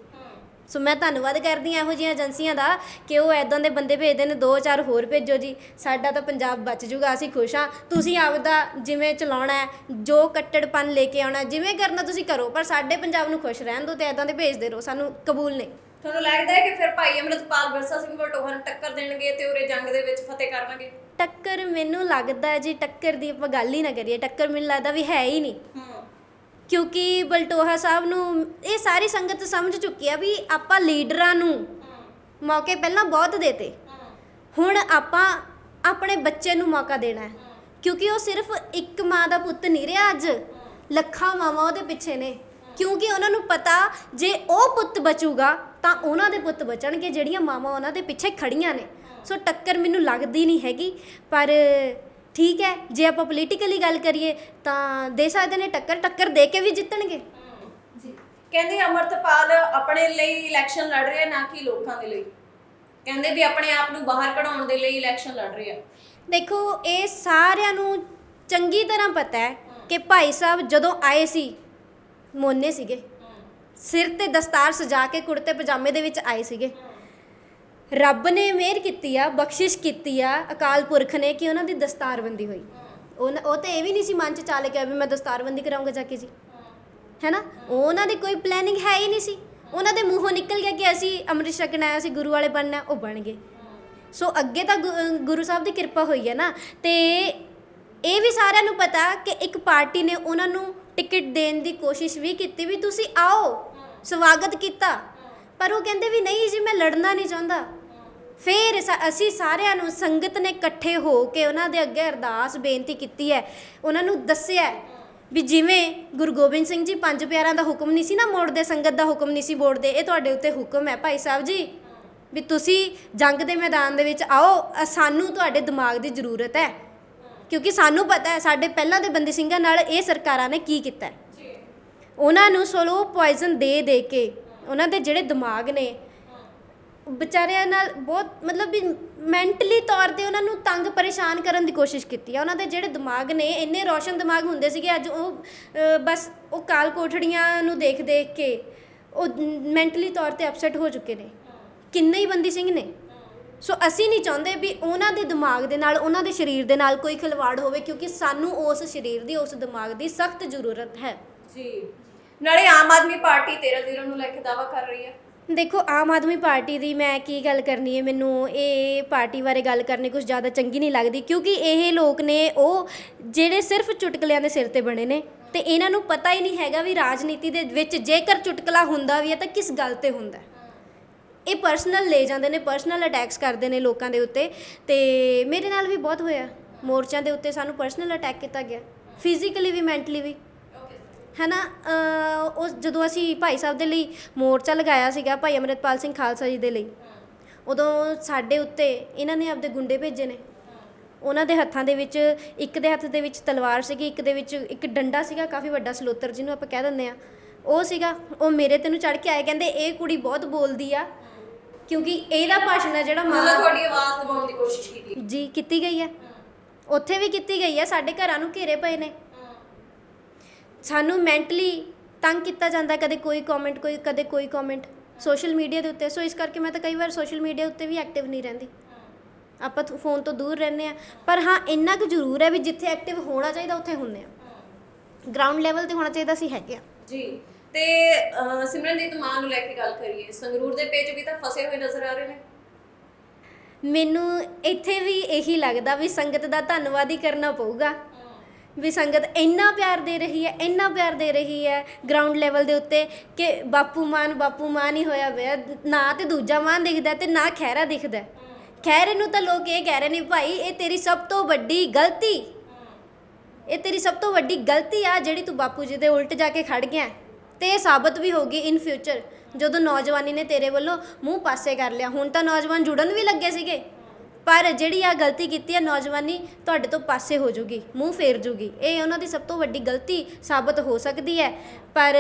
ਸੋ ਮੈਂ ਧੰਨਵਾਦ ਕਰਦੀ ਹਾਂ ਇਹੋ ਜਿਹੀਆਂ ਏਜੰਸੀਆਂ ਦਾ ਕਿ ਉਹ ਐਦਾਂ ਦੇ ਬੰਦੇ ਭੇਜਦੇ ਨੇ ਦੋ ਚਾਰ ਹੋਰ ਭੇਜੋ ਜੀ। ਸਾਡਾ ਤਾਂ ਪੰਜਾਬ ਬਚ ਜੂਗਾ ਅਸੀਂ ਖੁਸ਼ ਹਾਂ। ਤੁਸੀਂ ਆਪਦਾ ਜਿਵੇਂ ਚਲਾਉਣਾ ਹੈ ਜੋ ਕੱਟੜਪਨ ਲੈ ਕੇ ਆਉਣਾ ਜਿਵੇਂ ਕਰਨਾ ਤੁਸੀਂ ਕਰੋ ਪਰ ਸਾਡੇ ਪੰਜਾਬ ਨੂੰ ਖੁਸ਼ ਰਹਿਣ ਦਿਓ ਤੇ ਐਦਾਂ ਦੇ ਭੇਜਦੇ ਰਹੋ ਸਾਨੂੰ ਕਬੂਲ ਨਹੀਂ। ਤੁਹਾਨੂੰ ਲੱਗਦਾ ਹੈ ਕਿ ਫਿਰ ਭਾਈ ਅਮਰਿਤਪਾਲ ਵਿਰਸਾ ਸਿੰਘ ਵਲਟੋਹਾ ਨੂੰ ਟੱਕਰ ਦੇਣਗੇ ਤੇ ਉਰੇ ਜੰਗ ਦੇ ਵਿੱਚ ਫਤਿਹ ਕਰਨਗੇ? ਟੱਕਰ ਮੈਨੂੰ ਲੱਗਦਾ ਹੈ ਜੀ ਟੱਕਰ ਦੀ ਆਪਾਂ ਗੱਲ ਹੀ ਨਾ ਕਰੀਏ ਟੱਕਰ ਮੈਨੂੰ ਲੱਗਦਾ ਵੀ ਹੈ ਹੀ ਨਹੀਂ। ਹੂੰ। ਕਿਉਂਕਿ ਬਲਟੋਹਾ ਸਾਹਿਬ ਨੂੰ ਇਹ ਸਾਰੀ ਸੰਗਤ ਸਮਝ ਚੁੱਕੀ ਆ ਵੀ ਆਪਾਂ ਲੀਡਰਾਂ ਨੂੰ ਮੌਕੇ ਪਹਿਲਾਂ ਬਹੁਤ ਦੇਤੇ। ਹੁਣ ਆਪਾਂ ਆਪਣੇ ਬੱਚੇ ਨੂੰ ਮੌਕਾ ਦੇਣਾ ਹੈ। ਕਿਉਂਕਿ ਉਹ ਸਿਰਫ ਇੱਕ ਮਾਂ ਦਾ ਪੁੱਤ ਨਹੀਂ ਰਿਹਾ ਅੱਜ। ਲੱਖਾਂ ਮਾਵਾਂ ਉਹਦੇ ਪਿੱਛੇ ਨੇ। ਕਿਉਂਕਿ ਉਹਨਾਂ ਨੂੰ ਪਤਾ ਜੇ ਉਹ ਪੁੱਤ ਬਚੂਗਾ ਤਾਂ ਉਹਨਾਂ ਦੇ ਪੁੱਤ ਬਚਣਗੇ ਜਿਹੜੀਆਂ ਮਾਵਾਂ ਉਹਨਾਂ ਦੇ ਪਿੱਛੇ ਖੜੀਆਂ ਨੇ। ਸੋ ਟੱਕਰ ਮੈਨੂੰ ਲੱਗਦੀ ਨਹੀਂ ਹੈਗੀ ਪਰ ਠੀਕ ਹੈ ਜੇ ਆਪਾਂ ਪੋਲੀਟੀਕਲੀ ਗੱਲ ਕਰੀਏ ਤਾਂ ਦੇ ਸਕਦੇ ਨੇ ਟੱਕਰ ਟੱਕਰ ਦੇ ਕੇ ਵੀ ਜਿੱਤਣਗੇ। ਜੀ। ਕਹਿੰਦੇ ਅਮਰਤਪਾਲ ਆਪਣੇ ਲਈ ਇਲੈਕਸ਼ਨ ਲੜ ਰਿਹਾ ਨਾ ਕਿ ਲੋਕਾਂ ਦੇ ਲਈ। ਕਹਿੰਦੇ ਵੀ ਆਪਣੇ ਆਪ ਨੂੰ ਬਾਹਰ ਕਢਾਉਣ ਦੇ ਲਈ ਇਲੈਕਸ਼ਨ ਲੜ ਰਿਹਾ। ਦੇਖੋ ਇਹ ਸਾਰਿਆਂ ਨੂੰ ਚੰਗੀ ਤਰ੍ਹਾਂ ਪਤਾ ਹੈ ਕਿ ਭਾਈ ਸਾਹਿਬ ਜਦੋਂ ਆਏ ਸੀ ਮੋਨੇ ਸੀਗੇ। ਸਿਰ ਤੇ ਦਸਤਾਰ ਸਜਾ ਕੇ ਕੁੜਤੇ ਪਜਾਮੇ ਦੇ ਵਿੱਚ ਆਏ ਸੀਗੇ। ਰੱਬ ਨੇ ਮਿਹਰ ਕੀਤੀ ਆ, ਬਖਸ਼ਿਸ਼ ਕੀਤੀ ਆ, ਅਕਾਲ ਪੁਰਖ ਨੇ ਕਿ ਉਹਨਾਂ ਦੀ ਦਸਤਾਰਬੰਦੀ ਹੋਈ। ਉਹ ਉਹ ਤਾਂ ਇਹ ਵੀ ਨਹੀਂ ਸੀ ਮਨ ਚ ਚਾਲੇ ਕਿ ਵੀ ਮੈਂ ਦਸਤਾਰਬੰਦੀ ਕਰਾਉਂਗਾ ਜਾ ਕੇ ਜੀ। ਹੈਨਾ? ਉਹਨਾਂ ਦੀ ਕੋਈ ਪਲੈਨਿੰਗ ਹੈ ਹੀ ਨਹੀਂ ਸੀ। ਉਹਨਾਂ ਦੇ ਮੂੰਹੋਂ ਨਿਕਲ ਗਿਆ ਕਿ ਅਸੀਂ ਅੰਮ੍ਰਿਤ ਛਕਣਾ ਹੈ ਅਸੀਂ ਗੁਰੂ ਵਾਲੇ ਬਣਨਾ, ਉਹ ਬਣ ਗਏ। ਸੋ ਅੱਗੇ ਤਾਂ ਗੁ- ਗੁਰੂ ਸਾਹਿਬ ਦੀ ਕਿਰਪਾ ਹੋਈ ਹੈ ਨਾ। ਤੇ ਇਹ ਵੀ ਸਾਰਿਆਂ ਨੂੰ ਪਤਾ ਕਿ ਇੱਕ ਪਾਰਟੀ ਨੇ ਉਹਨਾਂ ਨੂੰ ਟਿਕਟ ਦੇਣ ਦੀ ਕੋਸ਼ਿਸ਼ ਵੀ ਕੀਤੀ ਵੀ ਤੁਸੀਂ ਆਓ, ਸਵਾਗਤ ਕੀਤਾ। ਪਰ ਉਹ ਕਹਿੰਦੇ ਵੀ ਨਹੀਂ ਜੀ ਮੈਂ ਲੜਨਾ ਨਹੀਂ ਚਾਹੁੰਦਾ। ਫਿਰ ਅਸੀਂ ਸਾਰਿਆਂ ਨੂੰ ਸੰਗਤ ਨੇ ਇਕੱਠੇ ਹੋ ਕੇ ਉਹਨਾਂ ਦੇ ਅੱਗੇ ਅਰਦਾਸ ਬੇਨਤੀ ਕੀਤੀ ਹੈ। ਉਹਨਾਂ ਨੂੰ ਦੱਸਿਆ ਵੀ ਜਿਵੇਂ ਗੁਰੂ ਗੋਬਿੰਦ ਸਿੰਘ ਜੀ ਪੰਜ ਪਿਆਰਿਆਂ ਦਾ ਹੁਕਮ ਨਹੀਂ ਸੀ ਨਾ ਮੋੜਦੇ ਸੰਗਤ ਦਾ ਹੁਕਮ ਨਹੀਂ ਸੀ ਮੋੜਦੇ ਇਹ ਤੁਹਾਡੇ ਉੱਤੇ ਹੁਕਮ ਹੈ ਭਾਈ ਸਾਹਿਬ ਜੀ। ਵੀ ਤੁਸੀਂ ਜੰਗ ਦੇ ਮੈਦਾਨ ਦੇ ਵਿੱਚ ਆਓ ਸਾਨੂੰ ਤੁਹਾਡੇ ਦਿਮਾਗ ਦੀ ਜ਼ਰੂਰਤ ਹੈ। ਕਿਉਂਕਿ ਸਾਨੂੰ ਪਤਾ ਹੈ ਸਾਡੇ ਪਹਿਲਾਂ ਦੇ ਬੰਦੀ ਸਿੰਘਾਂ ਨਾਲ ਇਹ ਸਰਕਾਰਾਂ ਨੇ ਕੀ ਕੀਤਾ ਉਹਨਾਂ ਨੂੰ ਸਲੋ ਪੋਇਜ਼ਨ ਦੇ ਦੇ ਕੇ ਉਹਨਾਂ ਦੇ ਜਿਹੜੇ ਦਿਮਾਗ ਨੇ, ਵਿਚਾਰਿਆਂ ਨਾਲ ਬਹੁਤ ਮਤਲਬ ਵੀ ਮੈਂਟਲੀ ਤੌਰ ਤੇ ਉਹਨਾਂ ਨੂੰ ਤੰਗ ਪਰੇਸ਼ਾਨ ਕਰਨ ਦੀ ਕੋਸ਼ਿਸ਼ ਕੀਤੀ ਆ। ਉਹਨਾਂ ਦੇ ਜਿਹੜੇ ਦਿਮਾਗ ਨੇ, ਇੰਨੇ ਰੌਸ਼ਨ ਦਿਮਾਗ ਹੁੰਦੇ ਸੀਗੇ, ਅੱਜ ਉਹ ਬਸ ਉਹ ਕਾਲ ਕੋਠੜੀਆਂ ਨੂੰ ਦੇਖ ਦੇਖ ਕੇ ਉਹ ਮੈਂਟਲੀ ਤੌਰ ਤੇ ਅਪਸੈਟ ਹੋ ਚੁੱਕੇ ਨੇ। ਕਿੰਨੇ ਹੀ ਬੰਦੀ ਸਿੰਘ ਨੇ। ਸੋ ਅਸੀਂ ਨਹੀਂ ਚਾਹੁੰਦੇ ਵੀ ਉਹਨਾਂ ਦੇ ਦਿਮਾਗ ਦੇ ਨਾਲ, ਉਹਨਾਂ ਦੇ ਸਰੀਰ ਦੇ ਨਾਲ ਕੋਈ ਖਿਲਵਾੜ ਹੋਵੇ, ਕਿਉਂਕਿ ਸਾਨੂੰ ਉਸ ਸਰੀਰ ਦੀ, ਉਸ ਦਿਮਾਗ ਦੀ ਸਖਤ ਜ਼ਰੂਰਤ ਹੈ। ਜੀ। ਨਾਲੇ ਆਮ ਆਦਮੀ ਪਾਰਟੀ 13-0 ਨੂੰ ਲੈ ਕੇ ਦਾਵਾ ਕਰ ਰਹੀ ਹੈ। ਦੇਖੋ, ਆਮ ਆਦਮੀ ਪਾਰਟੀ ਦੀ ਮੈਂ ਕੀ ਗੱਲ ਕਰਨੀ ਹੈ? ਮੈਨੂੰ ਇਹ ਪਾਰਟੀ ਬਾਰੇ ਗੱਲ ਕਰਨੀ ਕੁਝ ਜ਼ਿਆਦਾ ਚੰਗੀ ਨਹੀਂ ਲੱਗਦੀ ਕਿਉਂਕਿ ਇਹ ਲੋਕ ਨੇ ਉਹ ਜਿਹੜੇ ਸਿਰਫ ਚੁਟਕਲਿਆਂ ਦੇ ਸਿਰ ਤੇ ਬਣੇ ਨੇ ਤੇ ਇਹਨਾਂ ਨੂੰ ਪਤਾ ਹੀ ਨਹੀਂ ਹੈਗਾ ਵੀ ਰਾਜਨੀਤੀ ਦੇ ਵਿੱਚ ਜੇਕਰ ਚੁਟਕਲਾ ਹੁੰਦਾ ਵੀ ਹੈ ਤਾਂ ਕਿਸ ਗੱਲ ਤੇ ਹੁੰਦਾ ਹੈ। ਇਹ ਪਰਸਨਲ ਲੈ ਜਾਂਦੇ ਨੇ ਪਰਸਨਲ ਅਟੈਕਸ ਕਰਦੇ ਨੇ ਲੋਕਾਂ ਦੇ ਉੱਤੇ ਤੇ ਮੇਰੇ ਨਾਲ ਵੀ ਬਹੁਤ ਹੋਇਆ। ਮੋਰਚਿਆਂ ਦੇ ਉੱਤੇ ਸਾਨੂੰ ਪਰਸਨਲ ਅਟੈਕ ਕੀਤਾ ਗਿਆ। ਫਿਜ਼ੀਕਲੀ ਵੀ ਮੈਂਟਲੀ ਵੀ। ਹੈਨਾ ਉਸ ਜਦੋਂ ਅਸੀਂ ਭਾਈ ਸਾਹਿਬ ਦੇ ਲਈ ਮੋਰਚਾ ਲਗਾਇਆ ਸੀਗਾ ਭਾਈ ਅਮਰਿਤਪਾਲ ਸਿੰਘ ਖਾਲਸਾ ਜੀ ਦੇ ਲਈ ਉਦੋਂ ਸਾਡੇ ਉੱਤੇ ਇਹਨਾਂ ਨੇ ਆਪਦੇ ਗੁੰਡੇ ਭੇਜੇ ਨੇ। ਉਹਨਾਂ ਦੇ ਹੱਥਾਂ ਦੇ ਵਿੱਚ ਇੱਕ ਦੇ ਹੱਥ ਦੇ ਵਿੱਚ ਤਲਵਾਰ ਸੀਗੀ ਇੱਕ ਦੇ ਵਿੱਚ ਇੱਕ ਡੰਡਾ ਸੀਗਾ ਕਾਫੀ ਵੱਡਾ ਸਲੋਤਰ ਜਿਹਨੂੰ ਆਪਾਂ ਕਹਿ ਦਿੰਦੇ ਆ ਉਹ ਸੀਗਾ ਉਹ ਮੇਰੇ ਤੇ ਨੂੰ ਚੜ ਕੇ ਆਏ ਕਹਿੰਦੇ ਇਹ ਕੁੜੀ ਬਹੁਤ ਬੋਲਦੀ ਆ ਕਿਉਂਕਿ ਇਹਦਾ ਭਾਸ਼ਣ ਹੈ ਜਿਹੜਾ ਮਾਂ ਤੁਹਾਡੀ ਆਵਾਜ਼ ਦਬਾਉਣ ਦੀ ਕੋਸ਼ਿਸ਼ ਕੀਤੀ। ਜੀ ਕੀਤੀ ਗਈ ਹੈ ਉੱਥੇ ਵੀ ਕੀਤੀ ਗਈ ਹੈ ਸਾਡੇ ਘਰਾਂ ਨੂੰ ਘੇਰੇ ਪਏ ਨੇ। ਸਾਨੂੰ ਮੈਂਟਲੀ ਤੰਗ ਕੀਤਾ ਜਾਂਦਾ ਕਦੇ ਕੋਈ ਕਮੈਂਟ ਕੋਈ ਕਦੇ ਕੋਈ ਕਮੈਂਟ ਸੋਸ਼ਲ ਮੀਡੀਆ ਦੇ ਉੱਤੇ। ਸੋ ਇਸ ਕਰਕੇ ਮੈਂ ਤਾਂ ਕਈ ਵਾਰ ਸੋਸ਼ਲ ਮੀਡੀਆ ਉੱਤੇ ਵੀ ਐਕਟਿਵ ਨਹੀਂ ਰਹਿੰਦੀ। ਆਪਾਂ ਫੋਨ ਤੋਂ ਦੂਰ ਰਹਿੰਦੇ ਆ ਪਰ ਹਾਂ ਇੰਨਾ ਕੁ ਜ਼ਰੂਰ ਹੈ ਵੀ ਜਿੱਥੇ ਐਕਟਿਵ ਹੋਣਾ ਚਾਹੀਦਾ ਉੱਥੇ ਹੁੰਦੇ ਆ ਗਰਾਊਂਡ ਲੈਵਲ ਤੇ ਹੋਣਾ ਚਾਹੀਦਾ ਸੀ ਹੈਗੇ ਆ ਜੀ। ਤੇ ਸਿਮਰਨਜੀਤ ਮਾਨ ਨੂੰ ਲੈ ਕੇ ਗੱਲ ਕਰੀਏ। ਸੰਗਰੂਰ ਦੇ ਪੇਚ ਵੀ ਤਾਂ ਫਸੇ ਹੋਏ ਨਜ਼ਰ ਆ ਰਹੇ ਨੇ। ਮੈਨੂੰ ਇੱਥੇ ਵੀ ਇਹੀ ਲੱਗਦਾ ਵੀ ਸੰਗਤ ਦਾ ਧੰਨਵਾਦ ਹੀ ਕਰਨਾ ਪਊਗਾ। ਵੀ ਸੰਗਤ ਇੰਨਾ ਪਿਆਰ ਦੇ ਰਹੀ ਹੈ, ਇੰਨਾ ਪਿਆਰ ਦੇ ਰਹੀ ਹੈ ਗਰਾਊਂਡ ਲੈਵਲ ਦੇ ਉੱਤੇ ਕਿ ਬਾਪੂ ਮਾਨ ਬਾਪੂ ਮਾਨ ਹੀ ਹੋਇਆ ਪਿਆ। ਨਾ ਤੇ ਦੂਜਾ ਮਾਨ ਦਿਖਦਾ ਤੇ ਨਾ ਖਹਿਰਾ ਦਿਖਦਾ। ਖਹਿਰੇ ਨੂੰ ਤਾਂ ਲੋਕ ਇਹ ਕਹਿ ਰਹੇ ਨੇ, ਭਾਈ, ਇਹ ਤੇਰੀ ਸਭ ਤੋਂ ਵੱਡੀ ਗਲਤੀ। ਇਹ ਤੇਰੀ ਸਭ ਤੋਂ ਵੱਡੀ ਗਲਤੀ ਆ ਜਿਹੜੀ ਤੂੰ ਬਾਪੂ ਜੀ ਦੇ ਉਲਟ ਜਾ ਕੇ ਖੜ ਗਿਆ। ਤੇ ਇਹ ਸਾਬਤ ਵੀ ਹੋਗੀ ਇਨ ਫਿਊਚਰ ਜਦੋਂ ਨੌਜਵਾਨੀ ਨੇ ਤੇਰੇ ਵੱਲੋਂ ਮੂੰਹ ਪਾਸੇ ਕਰ ਲਿਆ। ਹੁਣ ਤਾਂ ਨੌਜਵਾਨ ਜੁੜਨ ਵੀ ਲੱਗੇ ਸੀਗੇ। ਪਰ ਜਿਹੜੀ ਆ ਗਲਤੀ ਕੀਤੀ ਆ ਨੌਜਵਾਨੀ ਤੁਹਾਡੇ ਤੋਂ ਪਾਸੇ ਹੋ ਜੂਗੀ ਮੂੰਹ ਫੇਰ ਜੂਗੀ। ਇਹ ਉਹਨਾਂ ਦੀ ਸਭ ਤੋਂ ਵੱਡੀ ਗਲਤੀ ਸਾਬਤ ਹੋ ਸਕਦੀ ਹੈ। ਪਰ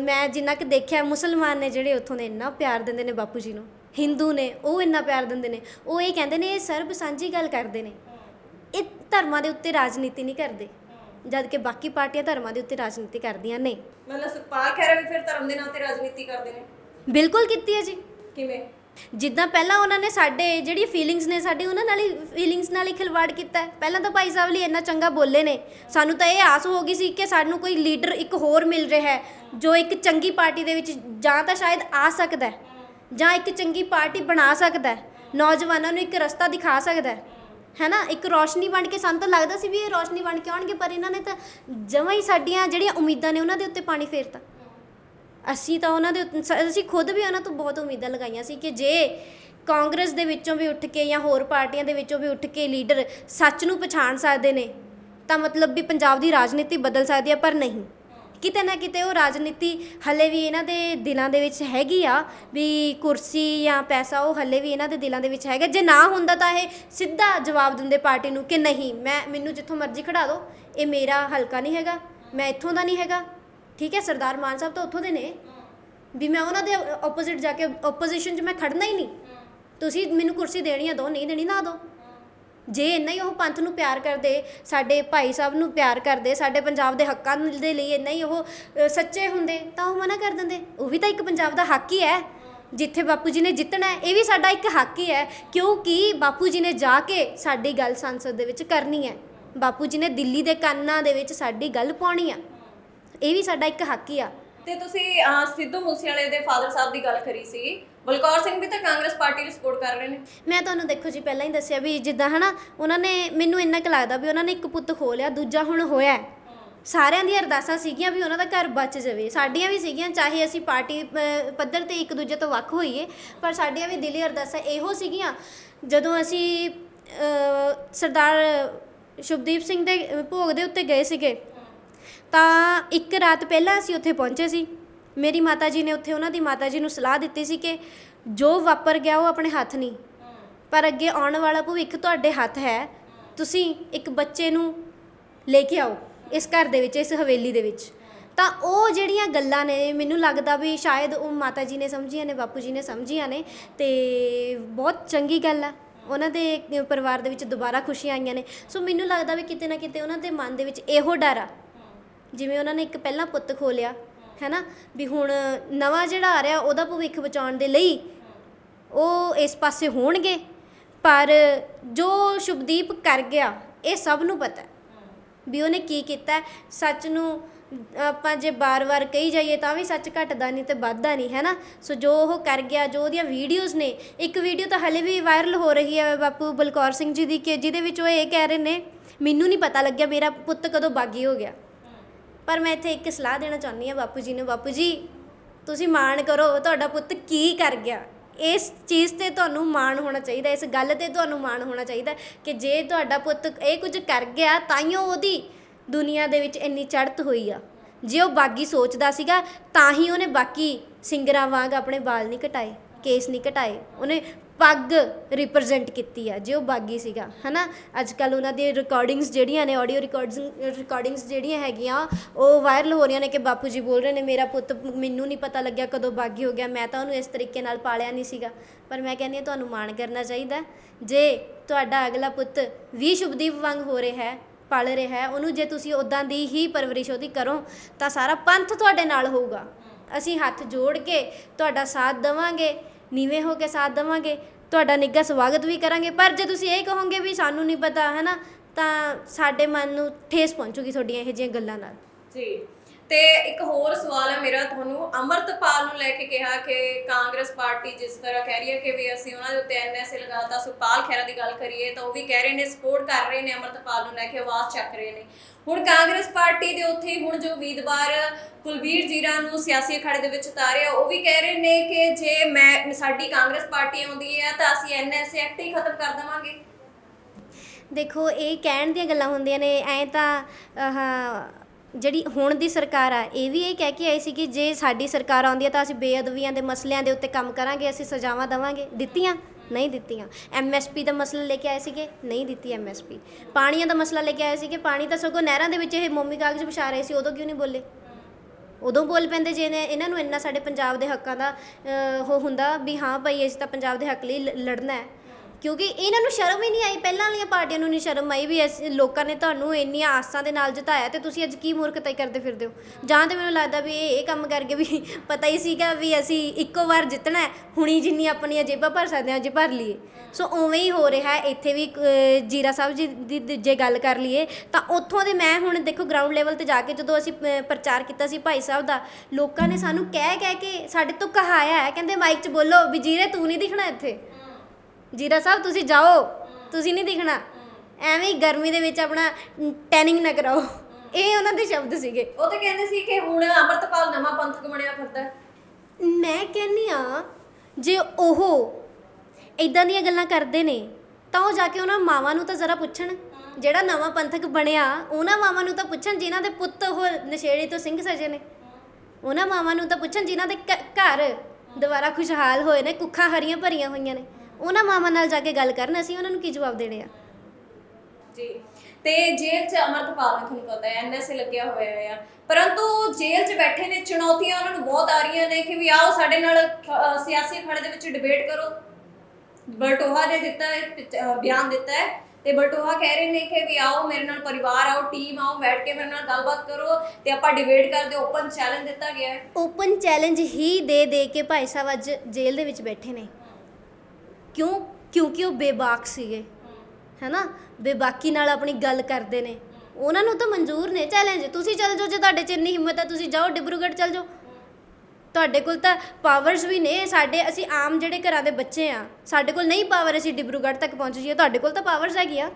ਮੈਂ ਜਿੰਨਾ ਕਿ ਦੇਖਿਆ ਮੁਸਲਮਾਨ ਨੇ ਜਿਹੜੇ ਉੱਥੋਂ ਦੇ ਇੰਨਾ ਪਿਆਰ ਦਿੰਦੇ ਨੇ ਬਾਪੂ ਜੀ ਨੂੰ ਹਿੰਦੂ ਨੇ ਉਹ ਇੰਨਾ ਪਿਆਰ ਦਿੰਦੇ ਨੇ ਉਹ ਇਹ ਕਹਿੰਦੇ ਨੇ ਇਹ ਸਰਬ ਸਾਂਝੀ ਗੱਲ ਕਰਦੇ ਨੇ। ਇਹ ਧਰਮਾਂ ਦੇ ਉੱਤੇ ਰਾਜਨੀਤੀ ਨਹੀਂ ਕਰਦੇ ਜਦ ਕਿ ਬਾਕੀ ਪਾਰਟੀਆਂ ਧਰਮਾਂ ਦੇ ਉੱਤੇ ਰਾਜਨੀਤੀ ਕਰਦੀਆਂ ਨੇ। ਮਤਲਬ ਸੁਖਪਾਲ ਖਹਿਰਾ ਵੀ ਫਿਰ ਧਰਮ ਦੇ ਨਾਂ ਤੇ ਰਾਜਨੀਤੀ ਕਰਦੇ ਨੇ? ਬਿਲਕੁਲ ਕੀਤੀ ਹੈ ਜੀ। ਕਿਵੇਂ? ਜਿੱਦਾਂ ਪਹਿਲਾਂ ਉਹਨਾਂ ਨੇ ਸਾਡੇ ਜਿਹੜੀ ਫੀਲਿੰਗਸ ਨੇ, ਸਾਡੇ ਉਹਨਾਂ ਨਾਲ ਹੀ ਫੀਲਿੰਗਸ ਨਾਲ ਹੀ ਖਿਲਵਾੜ ਕੀਤਾ ਹੈ। ਪਹਿਲਾਂ ਤਾਂ ਭਾਈ ਸਾਹਿਬ ਲਈ ਇੰਨਾ ਚੰਗਾ ਬੋਲੇ ਨੇ। ਸਾਨੂੰ ਤਾਂ ਇਹ ਆਸ ਹੋ ਗਈ ਸੀ ਕਿ ਸਾਨੂੰ ਕੋਈ ਲੀਡਰ ਇੱਕ ਹੋਰ ਮਿਲ ਰਿਹਾ ਹੈ, ਜੋ ਇੱਕ ਚੰਗੀ ਪਾਰਟੀ ਦੇ ਵਿੱਚ ਜਾਂ ਤਾਂ ਸ਼ਾਇਦ ਆ ਸਕਦਾ ਹੈ, ਜਾਂ ਇੱਕ ਚੰਗੀ ਪਾਰਟੀ ਬਣਾ ਸਕਦਾ ਹੈ। ਨੌਜਵਾਨਾਂ ਨੂੰ ਇੱਕ ਰਸਤਾ ਦਿਖਾ ਸਕਦਾ ਹੈ। ਨਾ ਇੱਕ ਰੋਸ਼ਨੀ ਬਣ ਕੇ ਸਾਨੂੰ ਤਾਂ ਲੱਗਦਾ ਸੀ ਵੀ ਇਹ ਰੋਸ਼ਨੀ ਬਣ ਕੇ ਆਉਣਗੇ, ਪਰ ਇਹਨਾਂ ਨੇ ਤਾਂ ਜਮਾਂ ਹੀ ਸਾਡੀਆਂ ਜਿਹੜੀਆਂ ਉਮੀਦਾਂ ਨੇ, ਉਹਨਾਂ ਦੇ ਉੱਤੇ ਪਾਣੀ ਫੇਰਤਾ। ਅਸੀਂ ਤਾਂ ਉਹਨਾਂ ਦੇ ਉੱਤੇ- ਅਸੀਂ ਖੁਦ ਵੀ ਉਹਨਾਂ ਤੋਂ ਬਹੁਤ ਉਮੀਦਾਂ ਲਗਾਈਆਂ ਸੀ ਕਿ ਜੇ ਕਾਂਗਰਸ ਦੇ ਵਿੱਚੋਂ ਵੀ ਉੱਠ ਕੇ ਜਾਂ ਹੋਰ ਪਾਰਟੀਆਂ ਦੇ ਵਿੱਚੋਂ ਵੀ ਉੱਠ ਕੇ ਲੀਡਰ ਸੱਚ ਨੂੰ ਪਛਾਣ ਸਕਦੇ ਨੇ, ਤਾਂ ਮਤਲਬ ਵੀ ਪੰਜਾਬ ਦੀ ਰਾਜਨੀਤੀ ਬਦਲ ਸਕਦੀ ਹੈ ਪਰ ਨਹੀਂ। ਕਿਤੇ ਨਾ ਕਿਤੇ ਉਹ ਰਾਜਨੀਤੀ ਹਲੇ ਵੀ ਇਹਨਾਂ ਦੇ ਦਿਲਾਂ ਦੇ ਵਿੱਚ ਹੈਗੀ ਆ, ਵੀ ਕੁਰਸੀ ਜਾਂ ਪੈਸਾ ਉਹ ਹਲੇ ਵੀ ਇਹਨਾਂ ਦੇ ਦਿਲਾਂ ਦੇ ਵਿੱਚ ਹੈਗਾ। ਜੇ ਨਾ ਹੁੰਦਾ ਤਾਂ ਇਹ ਸਿੱਧਾ ਜਵਾਬ ਦਿੰਦੇ ਪਾਰਟੀ ਨੂੰ ਕਿ ਨਹੀਂ, ਮੈਂ ਮੈਨੂੰ ਜਿੱਥੋਂ ਮਰਜ਼ੀ ਖੜਾ ਦਿਓ, ਇਹ ਮੇਰਾ ਹਲਕਾ ਨਹੀਂ ਹੈਗਾ, ਮੈਂ ਇੱਥੋਂ ਦਾ ਨਹੀਂ ਹੈਗਾ। ਠੀਕ ਹੈ, ਸਰਦਾਰ ਮਾਨ ਸਾਹਿਬ ਤਾਂ ਉੱਥੋਂ ਦੇ ਨੇ। ਵੀ ਮੈਂ ਉਹਨਾਂ ਦੇ ਆਪੋਜ਼ਿਟ ਜਾ ਕੇ ਆਪੋਜੀਸ਼ਨ 'ਚ ਮੈਂ ਖੜਨਾ ਹੀ ਨਹੀਂ। ਤੁਸੀਂ ਮੈਨੂੰ ਕੁਰਸੀ ਦੇਣੀ ਆ ਦੋ, ਨਹੀਂ ਦੇਣੀ ਨਾ ਦੋ। ਜੇ ਇੰਨਾ ਹੀ ਉਹ ਪੰਥ ਨੂੰ ਪਿਆਰ ਕਰਦੇ, ਸਾਡੇ ਭਾਈ ਸਾਹਿਬ ਨੂੰ ਪਿਆਰ ਕਰਦੇ, ਸਾਡੇ ਪੰਜਾਬ ਦੇ ਹੱਕਾਂ ਦੇ ਲਈ ਇੰਨਾ ਹੀ ਉਹ ਸੱਚੇ ਹੁੰਦੇ, ਤਾਂ ਉਹ ਮਨਾ ਕਰ ਦਿੰਦੇ। ਉਹ ਵੀ ਤਾਂ ਇੱਕ ਪੰਜਾਬ ਦਾ ਹੱਕ ਹੀ ਹੈ। ਜਿੱਥੇ ਬਾਪੂ ਜੀ ਨੇ ਜਿੱਤਣਾ ਇਹ ਵੀ ਸਾਡਾ ਇੱਕ ਹੱਕ ਹੀ ਹੈ। ਕਿਉਂਕਿ ਬਾਪੂ ਜੀ ਨੇ ਜਾ ਕੇ ਸਾਡੀ ਗੱਲ ਸੰਸਦ ਦੇ ਵਿੱਚ ਕਰਨੀ ਹੈ। ਬਾਪੂ ਜੀ ਨੇ ਦਿੱਲੀ ਦੇ ਕੰਨਾਂ ਦੇ ਵਿੱਚ ਸਾਡੀ ਗੱਲ ਪਾਉਣੀ ਆ। ਇਹ ਵੀ ਸਾਡਾ ਇੱਕ ਹੱਕ ਹੀ ਆ। ਤੇ ਤੁਸੀਂ ਅਹ, ਸਿੱਧੂ ਮੂਸੇਵਾਲੇ ਦੇ ਫਾਦਰ ਸਾਹਿਬ ਦੀ ਗੱਲ ਕਰੀ ਸੀ। ਬਲਕੌਰ ਸਿੰਘ ਵੀ ਤਾਂ ਕਾਂਗਰਸ ਪਾਰਟੀ ਨੂੰ ਸਪੋਰਟ ਕਰ ਰਹੇ ਨੇ। ਮੈਂ ਤੁਹਾਨੂੰ ਦੇਖੋ ਜੀ ਪਹਿਲਾਂ ਹੀ ਦੱਸਿਆ ਵੀ ਜਿੱਦਾਂ ਹਨਾ ਉਹਨਾਂ ਨੇ ਮੈਨੂੰ ਇੰਨਾ ਕੁ ਲੱਗਦਾ ਵੀ ਉਹਨਾਂ ਨੇ ਇੱਕ ਪੁੱਤ ਖੋ ਲਿਆ ਦੂਜਾ ਹੁਣ ਹੋਇਆ ਹੈ। ਸਾਰਿਆਂ ਦੀਆਂ ਅਰਦਾਸਾਂ ਸੀਗੀਆਂ ਵੀ ਉਹਨਾਂ ਦਾ ਘਰ ਬਚ ਜਾਵੇ। ਸਾਡੀਆਂ ਵੀ ਸੀਗੀਆਂ ਚਾਹੇ ਅਸੀਂ ਪਾਰਟੀ ਅਹ, ਪੱਧਰ ਤੇ ਇੱਕ ਦੂਜੇ ਤੋਂ ਵੱਖ ਹੋਈਏ ਪਰ ਸਾਡੀਆਂ ਵੀ ਦਿਲੀ ਅਰਦਾਸਾਂ ਇਹੋ ਸੀਗੀਆਂ ਜਦੋਂ ਅਸੀਂ ਅਹ, ਸਰਦਾਰ ਸ਼ੁਭਦੀਪ ਸਿੰਘ ਦੇ ਅਹ, ਭੋਗ ਦੇ ਉੱਤੇ ਗਏ ਸੀਗੇ ਤਾਂ ਇੱਕ ਰਾਤ ਪਹਿਲਾਂ ਅਸੀਂ ਉੱਥੇ ਪਹੁੰਚੇ ਸੀ। ਮੇਰੀ ਮਾਤਾ ਜੀ ਨੇ ਉੱਥੇ ਉਹਨਾਂ ਦੀ ਮਾਤਾ ਜੀ ਨੂੰ ਸਲਾਹ ਦਿੱਤੀ ਸੀ ਕਿ ਜੋ ਵਾਪਰ ਗਿਆ ਉਹ ਆਪਣੇ ਹੱਥ ਨਹੀਂ। ਪਰ ਅੱਗੇ ਆਉਣ ਵਾਲਾ ਭਵਿੱਖ ਤੁਹਾਡੇ ਹੱਥ ਹੈ। ਤੁਸੀਂ ਇੱਕ ਬੱਚੇ ਨੂੰ ਲੈ ਕੇ ਆਓ ਇਸ ਘਰ ਦੇ ਵਿੱਚ, ਇਸ ਹਵੇਲੀ ਦੇ ਵਿੱਚ। ਤਾਂ ਉਹ ਜਿਹੜੀਆਂ ਗੱਲਾਂ ਨੇ, ਮੈਨੂੰ ਲੱਗਦਾ ਵੀ ਸ਼ਾਇਦ ਉਹ ਮਾਤਾ ਜੀ ਨੇ ਸਮਝੀਆਂ ਨੇ ਬਾਪੂ ਜੀ ਨੇ ਸਮਝੀਆਂ ਨੇ ਤੇ ਬਹੁਤ ਚੰਗੀ ਗੱਲ ਆ। ਉਹਨਾਂ ਦੇ ਪਰਿਵਾਰ ਦੇ ਵਿੱਚ ਦੁਬਾਰਾ ਖੁਸ਼ੀਆਂ ਆਈਆਂ ਨੇ। ਸੋ ਮੈਨੂੰ ਲੱਗਦਾ ਵੀ ਕਿਤੇ ਨਾ ਕਿਤੇ ਉਹਨਾਂ ਦੇ ਮਨ ਦੇ ਵਿੱਚ ਇਹੋ ਡਰ ਆ ਜਿਵੇਂ ਉਹਨਾਂ ਨੇ ਇੱਕ ਪਹਿਲਾਂ ਪੁੱਤ ਖੋਲਿਆ, ਹੈਨਾ? ਵੀ ਹੁਣ ਨਵਾਂ ਜਿਹੜਾ ਆ ਰਿਹਾ, ਉਹਦਾ ਭਵਿੱਖ ਬਚਾਉਣ ਦੇ ਲਈ ਉਹ ਇਸ ਪਾਸੇ ਹੋਣਗੇ। ਪਰ ਜੋ ਸ਼ੁਭਦੀਪ ਕਰ ਗਿਆ, ਇਹ ਸਭ ਨੂੰ ਪਤਾ ਵੀ ਉਹਨੇ ਕੀ ਕੀਤਾ ਸੱਚ ਨੂੰ ਆਪਾਂ ਜੇ ਬਾਰ-ਬਾਰ ਕਹੀ ਜਾਈਏ ਤਾਂ ਵੀ ਸੱਚ ਘਟਦਾ ਨਹੀਂ ਤੇ ਵੱਧਦਾ ਨਹੀਂ ਹੈ ਨਾ ਸੋ ਜੋ ਉਹ ਕਰ ਗਿਆ, ਜੋ ਉਹਦੀਆਂ ਵੀਡੀਓਜ਼ ਨੇ, ਇੱਕ ਵੀਡੀਓ ਤਾਂ ਹਲੇ ਵੀ ਵਾਇਰਲ ਹੋ ਰਹੀ ਹੈ ਬਾਪੂ ਬਲਕੌਰ ਸਿੰਘ ਜੀ ਦੀ, ਕਿ ਜਿਹਦੇ ਵਿੱਚ ਉਹ ਇਹ ਕਹਿ ਰਹੇ ਨੇ, ਮੈਨੂੰ ਨਹੀਂ ਪਤਾ ਲੱਗਿਆ ਮੇਰਾ ਪੁੱਤ ਕਦੋਂ ਬਾਗੀ ਹੋ ਗਿਆ। ਪਰ ਮੈਂ ਇੱਥੇ ਇੱਕ ਸਲਾਹ ਦੇਣਾ ਚਾਹੁੰਦੀ ਹਾਂ ਬਾਪੂ ਜੀ ਨੂੰ, ਬਾਪੂ ਜੀ, ਤੁਸੀਂ ਮਾਣ ਕਰੋ, ਤੁਹਾਡਾ ਪੁੱਤ ਕੀ ਕਰ ਗਿਆ? ਇਸ ਚੀਜ਼ ਤੇ ਤੁਹਾਨੂੰ ਮਾਣ ਹੋਣਾ ਚਾਹੀਦਾ, ਇਸ ਗੱਲ ਤੇ ਤੁਹਾਨੂੰ ਮਾਣ ਹੋਣਾ ਚਾਹੀਦਾ ਕਿ ਜੇ ਤੁਹਾਡਾ ਪੁੱਤ ਇਹ ਕੁਝ ਕਰ ਗਿਆ ਤਾਈਓ ਉਹਦੀ ਦੁਨੀਆ ਦੇ ਵਿੱਚ ਇੰਨੀ ਚੜ੍ਹਤ ਹੋਈ ਆ। ਜੇ ਉਹ ਬਾਗੀ ਸੋਚਦਾ ਸੀਗਾ, ਤਾਂ ਹੀ ਉਹਨੇ ਬਾਕੀ ਸਿੰਗਰਾਂ ਵਾਂਗ ਆਪਣੇ ਵਾਲ ਨਹੀਂ ਕਟਾਏ, ਕੇਸ ਨਹੀਂ ਕਟਾਏ। ਉਹਨੇ ਪੱਗ ਰਿਪਰੈਜ਼ੈਂਟ ਕੀਤੀ ਆ, ਜੇ ਉਹ ਬਾਗੀ ਸੀਗਾ, ਹਨਾ? ਅੱਜ ਕੱਲ ਉਹਨਾਂ ਦੀ ਰਿਕਾਰਡਿੰਗਸ ਜਿਹੜੀਆਂ ਨੇ ਆਡੀਓ ਰਿਕਾਰਡਿੰਗਸ ਰਿਕਾਰਡਿੰਗਸ ਜਿਹੜੀਆਂ ਹੈਗੀਆਂ, ਉਹ ਵਾਇਰਲ ਹੋ ਰਹੀਆਂ ਨੇ ਕਿ ਬਾਪੂ ਜੀ ਬੋਲ ਰਹੇ ਨੇ, ਮੇਰਾ ਪੁੱਤ ਮੈਨੂੰ ਨਹੀਂ ਪਤਾ ਲੱਗਿਆ ਕਦੋਂ ਬਾਗੀ ਹੋ ਗਿਆ, ਮੈਂ ਤਾਂ ਉਹਨੂੰ ਇਸ ਤਰੀਕੇ ਨਾਲ ਪਾਲਿਆ ਨਹੀਂ ਸੀਗਾ। ਪਰ ਮੈਂ ਕਹਿੰਦੀ ਹਾਂ, ਤੁਹਾਨੂੰ ਮਾਣ ਕਰਨਾ ਚਾਹੀਦਾ ਜੇ ਤੁਹਾਡਾ ਅਗਲਾ ਪੁੱਤ ਵੀ ਸ਼ੁਭਦੀਪ ਵਾਂਗ ਹੋ ਰਿਹਾ ਹੈ, ਪਲ ਰਿਹਾ ਹੈ, ਉਹਨੂੰ ਜੇ ਤੁਸੀਂ ਉਦਾਂ ਦੀ ਹੀ ਪਰਵਰਿਸ਼ ਉਹਦੀ ਕਰੋ, ਤਾਂ ਸਾਰਾ ਪੰਥ ਤੁਹਾਡੇ ਨਾਲ ਹੋਊਗਾ। ਅਸੀਂ ਹੱਥ ਜੋੜ ਕੇ ਤੁਹਾਡਾ ਸਾਥ ਦੇਵਾਂਗੇ। ਨੀਵੇਂ ਹੋ ਕੇ ਸਾਥ ਦੇਵਾਂਗੇ, ਤੁਹਾਡਾ ਨਿੱਘਾ ਸਵਾਗਤ ਵੀ ਕਰਾਂਗੇ। ਪਰ ਜੇ ਤੁਸੀਂ ਇਹ ਕਹੋਗੇ ਵੀ ਸਾਨੂੰ ਨਹੀਂ ਪਤਾ ਹੈ ਨਾ ਤਾਂ ਸਾਡੇ ਮਨ ਨੂੰ ਠੇਸ ਪਹੁੰਚੂਗੀ ਤੁਹਾਡੀਆਂ ਇਹੋ ਜਿਹੀਆਂ ਗੱਲਾਂ ਨਾਲ। ਜੀ। ਤੇ ਇੱਕ ਹੋਰ ਸਵਾਲ ਹੈ ਮੇਰਾ ਤੁਹਾਨੂੰ, ਅਮਰਤਪਾਲ ਨੂੰ ਲੈ ਕੇ ਕਿਹਾ ਕਿ ਕਾਂਗਰਸ ਪਾਰਟੀ ਜਿਸ ਤਰ੍ਹਾਂ ਕਹਿ ਰਹੀ ਹੈ ਕਿ ਵੀ ਅਸੀਂ ਉਹਨਾਂ ਦੇ ਉੱਤੇ ਐਨਐਸਏ ਲਗਾਤਾ ਸੁਪਾਲ ਖਹਿਰਾ ਦੀ ਗੱਲ ਕਰੀਏ ਤਾਂ ਉਹ ਵੀ ਕਹਿ ਰਹੇ ਨੇ ਸਪੋਰਟ ਕਰ ਰਹੇ ਨੇ ਅਮਰਤਪਾਲ ਨੂੰ ਲੈ ਕੇ, ਆਵਾਜ਼ ਚੱਕ ਰਹੇ ਨੇ। ਹੁਣ ਕਾਂਗਰਸ ਪਾਰਟੀ ਦੇ ਉੱਥੇ ਹੁਣ ਜੋ ਉਮੀਦਵਾਰ ਕੁਲਬੀਰ ਜੀਰਾ ਨੂੰ ਸਿਆਸੀ ਅਖਾੜੇ ਦੇ ਵਿੱਚ ਉਤਾਰਿਆ, ਉਹ ਵੀ ਕਹਿ ਰਹੇ ਨੇ ਕਿ ਜੇ ਮੈਂ, ਸਾਡੀ ਕਾਂਗਰਸ ਪਾਰਟੀ ਆਉਂਦੀ ਹੈ ਤਾਂ ਅਸੀਂ ਐਨਐਸਏ ਐਕਟ ਹੀ ਖਤਮ ਕਰ ਦੇਵਾਂਗੇ। ਦੇਖੋ, ਇਹ ਕਹਿਣ ਦੀਆਂ ਗੱਲਾਂ ਹੁੰਦੀਆਂ ਨੇ, ਐ ਤਾਂ ਆਹ ਜਿਹੜੀ ਹੁਣ ਦੀ ਸਰਕਾਰ ਆ, ਇਹ ਵੀ ਇਹ ਕਹਿ ਕੇ ਆਈ ਸੀ ਕਿ ਜੇ ਸਾਡੀ ਸਰਕਾਰ ਆਉਂਦੀ ਹੈ ਤਾਂ ਅਸੀਂ ਬੇਅਦਬੀਆਂ ਦੇ ਮਸਲਿਆਂ ਦੇ ਉੱਤੇ ਕੰਮ ਕਰਾਂਗੇ, ਅਸੀਂ ਸਜ਼ਾਵਾਂ ਦੇਵਾਂਗੇ। ਦਿੱਤੀਆਂ? ਨਹੀਂ ਦਿੱਤੀਆਂ। ਐਮਐਸਪੀ ਦਾ ਮਸਲਾ ਲੈ ਕੇ ਆਏ ਸੀਗੇ? ਨਹੀਂ ਦਿੱਤੀ ਐਮਐਸਪੀ ਪਾਣੀਆਂ ਦਾ ਮਸਲਾ ਲੈ ਕੇ ਆਏ ਸੀਗੇ? ਪਾਣੀ ਤਾਂ ਸਗੋਂ ਨਹਿਰਾਂ ਦੇ ਵਿੱਚ ਇਹ ਮੋਮੀ ਕਾਗਜ਼ ਵਿਛਾ ਰਹੇ ਸੀ, ਉਦੋਂ ਕਿਉਂ ਨਹੀਂ ਬੋਲੇ? ਉਦੋਂ ਬੋਲ ਪੈਂਦੇ ਜੇ ਨੇ ਇਹਨਾਂ ਨੂੰ ਇੰਨਾ ਸਾਡੇ ਪੰਜਾਬ ਦੇ ਹੱਕਾਂ ਦਾ ਉਹ ਹੁੰਦਾ ਵੀ ਹਾਂ ਭਾਈ ਅਸੀਂ ਤਾਂ ਪੰਜਾਬ ਦੇ ਹੱਕ ਲਈ ਲੜਨਾ ਹੈ। ਕਿਉਂਕਿ ਇਹਨਾਂ ਨੂੰ ਸ਼ਰਮ ਹੀ ਨਹੀਂ ਆਈ ਪਹਿਲਾਂ ਵਾਲੀਆਂ ਪਾਰਟੀਆਂ ਨੂੰ ਨਹੀਂ ਸ਼ਰਮ ਆਈ ਵੀ ਅਸੀਂ ਲੋਕਾਂ ਨੇ ਤੁਹਾਨੂੰ ਇੰਨੀਆਂ ਆਸਾਂ ਦੇ ਨਾਲ ਜਿਤਾਇਆ ਤੇ ਤੁਸੀਂ ਅੱਜ ਕੀ ਮੂਰਖਤਾ ਹੀ ਕਰਦੇ ਫਿਰਦੇ ਹੋ? ਜਾਂ ਤੇ ਮੈਨੂੰ ਲੱਗਦਾ ਵੀ ਇਹ ਇਹ ਕੰਮ ਕਰਕੇ ਵੀ ਪਤਾ ਹੀ ਸੀਗਾ ਵੀ ਅਸੀਂ ਇੱਕੋ ਵਾਰ ਜਿੱਤਣਾ ਹੈ ਹੁਣੀ ਜਿੰਨੀ ਆਪਣੀਆਂ ਜੇਬਾਂ ਭਰ ਸਕਦੇ ਹਾਂ ਜੇ ਭਰ ਲਈਏ। ਸੋ ਉਵੇਂ ਹੀ ਹੋ ਰਿਹਾ ਹੈ ਇੱਥੇ ਵੀ ਅਹ, ਜੀਰਾ ਸਾਹਿਬ ਜੀ ਦੀ ਦੀ ਜੇ ਗੱਲ ਕਰ ਲਈਏ ਤਾਂ ਉੱਥੋਂ ਦੇ ਮੈਂ ਹੁਣ ਦੇਖੋ ਗਰਾਊਂਡ ਲੈਵਲ ਤੇ ਜਾ ਕੇ ਜਦੋਂ ਅਸੀਂ ਅਹ, ਪ੍ਰਚਾਰ ਕੀਤਾ ਸੀ ਭਾਈ ਸਾਹਿਬ ਦਾ ਲੋਕਾਂ ਨੇ ਸਾਨੂੰ ਕਹਿ ਕਹਿ ਕੇ ਸਾਡੇ ਤੋਂ ਕਹਾਇਆ ਹੈ ਕਹਿੰਦੇ ਮਾਈਕ 'ਚ ਬੋਲੋ ਵੀ ਜੀਰੇ ਤੂੰ ਨਹੀਂ ਦਿਖਣਾ ਇੱਥੇ। ਜੀਰਾ ਸਾਹਿਬ ਤੁਸੀਂ ਜਾਓ। ਤੁਸੀਂ ਨਹੀਂ ਦਿਖਣਾ। ਐਵੇਂ ਹੀ ਗਰਮੀ ਦੇ ਵਿੱਚ ਆਪਣਾ ਟੈਨਿੰਗ ਨਾ ਕਰਾਓ। ਇਹ ਉਹਨਾਂ ਦੇ ਸ਼ਬਦ ਸੀਗੇ। ਉਹ ਤਾਂ ਕਹਿੰਦੇ ਸੀ ਕਿ ਹੁਣ ਅਮਰਤਪਾਲ ਨਵਾਂ ਪੰਥਕ ਬਣਿਆ ਫਿਰਦਾ ਹੈ। ਮੈਂ ਕਹਿੰਨੀ ਆ ਜੇ ਉਹ ਇਦਾਂ ਦੀਆਂ ਗੱਲਾਂ ਕਰਦੇ ਨੇ ਤਾਂ ਉਹ ਜਾ ਕੇ ਉਹਨਾਂ ਮਾਵਾਂ ਨੂੰ ਤਾਂ ਜ਼ਰਾ ਪੁੱਛਣ। ਜਿਹੜਾ ਨਵਾਂ ਪੰਥਕ ਬਣਿਆ ਉਹਨਾਂ ਮਾਵਾਂ ਨੂੰ ਤਾਂ ਪੁੱਛਣ ਜਿਨ੍ਹਾਂ ਦੇ ਪੁੱਤ ਉਹ ਨਸ਼ੇੜੀ ਤੋਂ ਸਿੰਘ ਸਜੇ ਨੇ। ਉਹਨਾਂ ਮਾਵਾਂ ਨੂੰ ਤਾਂ ਪੁੱਛਣ ਜਿਨ੍ਹਾਂ ਦੇ ਘ- ਘਰ ਦੁਬਾਰਾ ਖੁਸ਼ਹਾਲ ਹੋਏ ਨੇ ਕੁੱਖਾਂ ਹਰੀਆਂ ਭਰੀਆਂ ਹੋਈਆਂ ਨੇ। ਉਹਨਾਂ ਮਾਵਾਂ ਨਾਲ ਜਾ ਕੇ ਗੱਲ ਕਰਨ ਅਸੀਂ ਉਹਨਾਂ ਨੂੰ ਕੀ ਜਵਾਬ ਦੇਣੇ ਆ? ਜੀ ਤੇ ਜੇਲ੍ਹ 'ਚ ਅਮਰਤਪਾਲ ਨੇ ਤੁਹਾਨੂੰ ਪਤਾ ਹੈ ਐਨਐਸਏ ਲੱਗਿਆ ਹੋਇਆ ਆ। ਪਰੰਤੂ ਜੇਲ੍ਹ 'ਚ ਬੈਠੇ ਨੇ ਚੁਣੌਤੀਆਂ ਉਹਨਾਂ ਨੂੰ ਬਹੁਤ ਆ ਰਹੀਆਂ ਨੇ ਕਿ ਵੀ ਆਓ ਸਾਡੇ ਨਾਲ ਸਿਆਸੀ ਅਖਾੜੇ ਦੇ ਵਿੱਚ ਡਿਬੇਟ ਕਰੋ। ਬਲਟੋਹਾ ਨੇ ਦਿੱਤਾ ਹੈ ਪਿਚ- ਬਿਆਨ ਦਿੱਤਾ ਹੈ ਤੇ ਬਲਟੋਹਾ ਕਹਿ ਰਹੇ ਨੇ ਕਿ ਵੀ ਆਓ ਮੇਰੇ ਨਾਲ ਪਰਿਵਾਰ ਆਓ ਟੀਮ ਆਓ ਬੈਠ ਕੇ ਮੇਰੇ ਨਾਲ ਗੱਲਬਾਤ ਕਰੋ ਤੇ ਆਪਾਂ ਡਿਬੇਟ ਕਰਦੇ ਓਪਨ ਚੈਲੰਜ ਦਿੱਤਾ ਗਿਆ ਹੈ। ਓਪਨ ਚੈਲੰਜ ਹੀ ਦੇ ਦੇ ਕੇ ਭਾਈ ਸਾਹਿਬ ਅੱਜ ਜੇਲ੍ਹ ਦੇ ਵਿੱਚ ਬੈਠੇ ਨੇ। ਕਿਉਂ? ਕਿਉਂਕਿ ਉਹ ਬੇਬਾਕ ਸੀਗੇ। ਹੈਨਾ? ਬੇਬਾਕੀ ਨਾਲ ਆਪਣੀ ਗੱਲ ਕਰਦੇ ਨੇ। ਉਹਨਾਂ ਨੂੰ ਤਾਂ ਮਨਜ਼ੂਰ ਨੇ। ਚੈਲੰਜ ਤੁਸੀਂ ਚੱਲ ਜਾਓ, ਜੇ ਤੁਹਾਡੇ ਚ ਇੰਨੀ ਹਿੰਮਤ ਹੈ, ਤੁਸੀਂ ਜਾਓ ਡਿਬਰੂਗੜ੍ਹ ਚੱਲ ਜਾਓ। ਤੁਹਾਡੇ ਕੋਲ ਤਾਂ ਪਾਵਰਸ ਵੀ ਨੇ। ਸਾਡੇ, ਅਸੀਂ ਆਮ ਜਿਹੜੇ ਘਰਾਂ ਦੇ ਬੱਚੇ ਆ, ਸਾਡੇ ਕੋਲ ਨਹੀਂ ਪਾਵਰ ਅਸੀਂ ਡਿਬਰੂਗੜ੍ਹ ਤੱਕ ਪਹੁੰਚ ਜਾਈਏ। ਤੁਹਾਡੇ ਕੋਲ ਤਾਂ ਪਾਵਰਸ ਹੈਗੀ ਆ।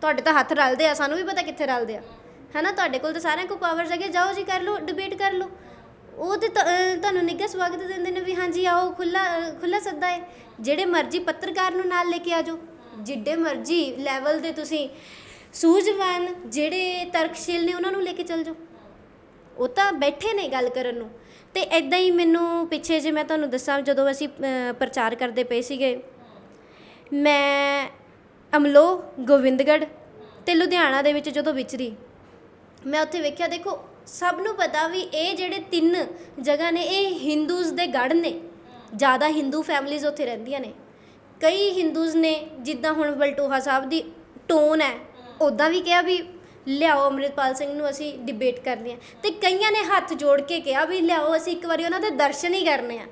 ਤੁਹਾਡੇ ਤਾਂ ਹੱਥ ਰਲਦੇ ਆ, ਸਾਨੂੰ ਵੀ ਪਤਾ ਕਿੱਥੇ ਰਲਦੇ ਆ। ਹੈਨਾ? ਤੁਹਾਡੇ ਕੋਲ ਤਾਂ ਸਾਰਿਆਂ ਕੋਲ ਪਾਵਰਸ ਹੈਗੇ ਜਾਓ ਜੀ, ਕਰ ਲਓ ਡਿਬੇਟ ਕਰ ਲਓ। ਉਹ ਤੇ ਤ- ਅਹ ਤੁਹਾਨੂੰ ਨਿੱਘਾ ਸਵਾਗਤ ਦਿੰਦੇ ਨੇ ਵੀ ਹਾਂਜੀ ਆਓ ਖੁੱਲਾ ਖੁੱਲਾ ਸੱਦਾ ਹੈ ਜਿਹੜੇ ਮਰਜ਼ੀ ਪੱਤਰਕਾਰ ਨੂੰ ਨਾਲ ਲੈ ਕੇ ਆ ਜਾਓ। ਜਿੱਡੇ ਮਰਜ਼ੀ ਲੈਵਲ ਦੇ ਤੁਸੀਂ ਸੂਝਵਾਨ ਜਿਹੜੇ ਤਰਕਸ਼ੀਲ ਨੇ ਉਹਨਾਂ ਨੂੰ ਲੈ ਕੇ ਚੱਲ ਜਾਓ। ਉਹ ਤਾਂ ਬੈਠੇ ਨੇ ਗੱਲ ਕਰਨ ਨੂੰ। ਤੇ ਐਦਾਂ ਹੀ ਮੈਨੂੰ ਪਿੱਛੇ ਜੇ ਮੈਂ ਤੁਹਾਨੂੰ ਦੱਸਾਂ ਜਦੋਂ ਅਸੀਂ ਅਹ, ਪ੍ਰਚਾਰ ਕਰਦੇ ਪਏ ਸੀਗੇ ਮੈਂ ਅਮਲੋ ਗੋਬਿੰਦਗੜ੍ਹ ਤੇ ਲੁਧਿਆਣਾ ਦੇ ਵਿੱਚ ਜਦੋਂ ਵਿਚਰੀ ਮੈਂ ਉੱਥੇ ਵੇਖਿਆ ਦੇਖੋ ਸਭ ਨੂੰ ਪਤਾ ਵੀ ਇਹ ਜਿਹੜੇ ਤਿੰਨ ਜਗ੍ਹਾ ਨੇ ਇਹ ਹਿੰਦੂਜ਼ ਦੇ ਗੜ ਨੇ। ਜ਼ਿਆਦਾ ਹਿੰਦੂ ਫੈਮਿਲੀਜ਼ ਉੱਥੇ ਰਹਿੰਦੀਆਂ ਨੇ। ਕਈ ਹਿੰਦੂਜ਼ ਨੇ ਜਿੱਦਾਂ ਹੁਣ ਬਲਟੋਹਾ ਸਾਹਿਬ ਦੀ ਟੋਨ ਹੈ ਉਦਾਂ ਵੀ ਕਿਹਾ ਵੀ ਲਿਆਓ ਅੰਮ੍ਰਿਤਪਾਲ ਸਿੰਘ ਨੂੰ ਅਸੀਂ ਡਿਬੇਟ ਕਰਨੀ ਹੈ। ਤੇ ਕਈਆਂ ਨੇ ਹੱਥ ਜੋੜ ਕੇ ਕਿਹਾ ਵੀ ਲਿਆਓ ਅਸੀਂ ਇੱਕ ਵਾਰੀ ਉਹਨਾਂ ਦੇ ਦਰਸ਼ਨ ਹੀ ਕਰਨੇ ਆ।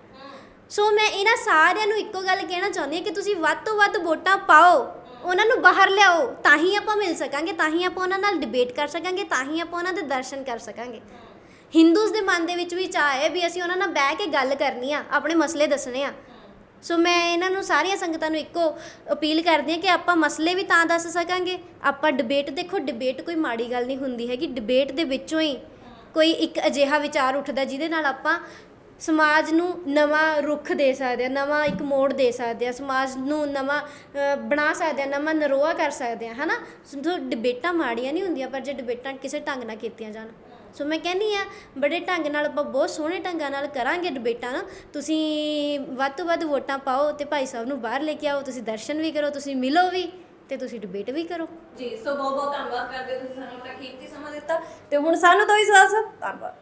ਸੋ ਮੈਂ ਇਹਨਾਂ ਸਾਰਿਆਂ ਨੂੰ ਇੱਕੋ ਗੱਲ ਕਹਿਣਾ ਚਾਹੁੰਦੀ ਹਾਂ ਕਿ ਤੁਸੀਂ ਵੱਧ ਤੋਂ ਵੱਧ ਵੋਟਾਂ ਪਾਓ। ਉਹਨਾਂ ਨੂੰ ਬਾਹਰ ਲਿਆਓ, ਤਾਂ ਹੀ ਆਪਾਂ ਮਿਲ ਸਕਾਂਗੇ, ਤਾਂ ਹੀ ਆਪਾਂ ਉਹਨਾਂ ਨਾਲ ਡਿਬੇਟ ਕਰ ਸਕਾਂਗੇ, ਤਾਂ ਹੀ ਆਪਾਂ ਉਹਨਾਂ ਦੇ ਦਰਸ਼ਨ ਕਰ ਸਕਾਂਗੇ। ਹਿੰਦੂਸ ਦੇ ਮਨ ਦੇ ਵਿੱਚ ਵੀ ਚਾਹ ਹੈ ਵੀ ਅਸੀਂ ਉਹਨਾਂ ਨਾਲ ਬਹਿ ਕੇ ਗੱਲ ਕਰਨੀ ਆ, ਆਪਣੇ ਮਸਲੇ ਦੱਸਣੇ ਆ। ਸੋ ਮੈਂ ਇਹਨਾਂ ਨੂੰ ਸਾਰੀਆਂ ਸੰਗਤਾਂ ਨੂੰ ਇੱਕੋ ਅਪੀਲ ਕਰਦੀ ਹਾਂ ਕਿ ਆਪਾਂ ਮਸਲੇ ਵੀ ਤਾਂ ਦੱਸ ਸਕਾਂਗੇ, ਆਪਾਂ ਡਿਬੇਟ ਦੇਖੋ ਡਿਬੇਟ ਕੋਈ ਮਾੜੀ ਗੱਲ ਨਹੀਂ ਹੁੰਦੀ ਹੈਗੀ ਡਿਬੇਟ ਦੇ ਵਿੱਚੋਂ ਹੀ ਕੋਈ ਇੱਕ ਅਜਿਹਾ ਵਿਚਾਰ ਉੱਠਦਾ ਜਿਹਦੇ ਨਾਲ ਆਪਾਂ ਸਮਾਜ ਨੂੰ ਨਵਾਂ ਰੁਖ ਦੇ ਸਕਦੇ ਆ, ਨਵਾਂ ਇੱਕ ਮੋੜ ਦੇ ਸਕਦੇ ਆ, ਸਮਾਜ ਨੂੰ ਨਵਾਂ ਬਣਾ ਸਕਦੇ ਆ, ਨਵਾਂ ਨਰੋਆ ਕਰ ਸਕਦੇ ਆ, ਹਨਾ? ਸੋ ਡਿਬੇਟਾਂ ਮਾੜੀਆਂ ਨਹੀਂ ਹੁੰਦੀਆਂ, ਪਰ ਜੇ ਡਿਬੇਟਾਂ ਕਿਸੇ ਢੰਗ ਨਾਲ ਕੀਤੀਆਂ ਜਾਣ। ਸੋ ਮੈਂ ਕਹਿੰਦੀ ਆ, ਬੜੇ ਢੰਗ ਨਾਲ ਆਪਾਂ ਬਹੁਤ ਸੋਹਣੇ ਢੰਗਾਂ ਨਾਲ ਕਰਾਂਗੇ ਡਿਬੇਟਾਂ, ਨਾ। ਤੁਸੀਂ ਵੱਧ ਤੋਂ ਵੱਧ ਵੋਟਾਂ ਪਾਓ ਤੇ ਭਾਈ ਸਾਹਿਬ ਨੂੰ ਬਾਹਰ ਲੈ ਕੇ ਆਓ, ਤੁਸੀਂ ਦਰਸ਼ਨ ਵੀ ਕਰੋ, ਤੁਸੀਂ ਮਿਲੋ ਵੀ ਤੇ ਤੁਸੀਂ ਡਿਬੇਟ ਵੀ ਕਰੋ। ਜੀ, ਸੋ ਬਹੁਤ ਬਹੁਤ ਧੰਨਵਾਦ ਕਰਦੇ ਤੁਸੀਂ ਸਾਨੂੰ ਆਪਣਾ ਕੀਮਤੀ ਸਮਾਂ ਦਿੱਤਾ ਤੇ ਹੁਣ ਸਾਨੂੰ ਦੋ ਇਜਾਜ਼ਤ ਧੰਨਵਾਦ।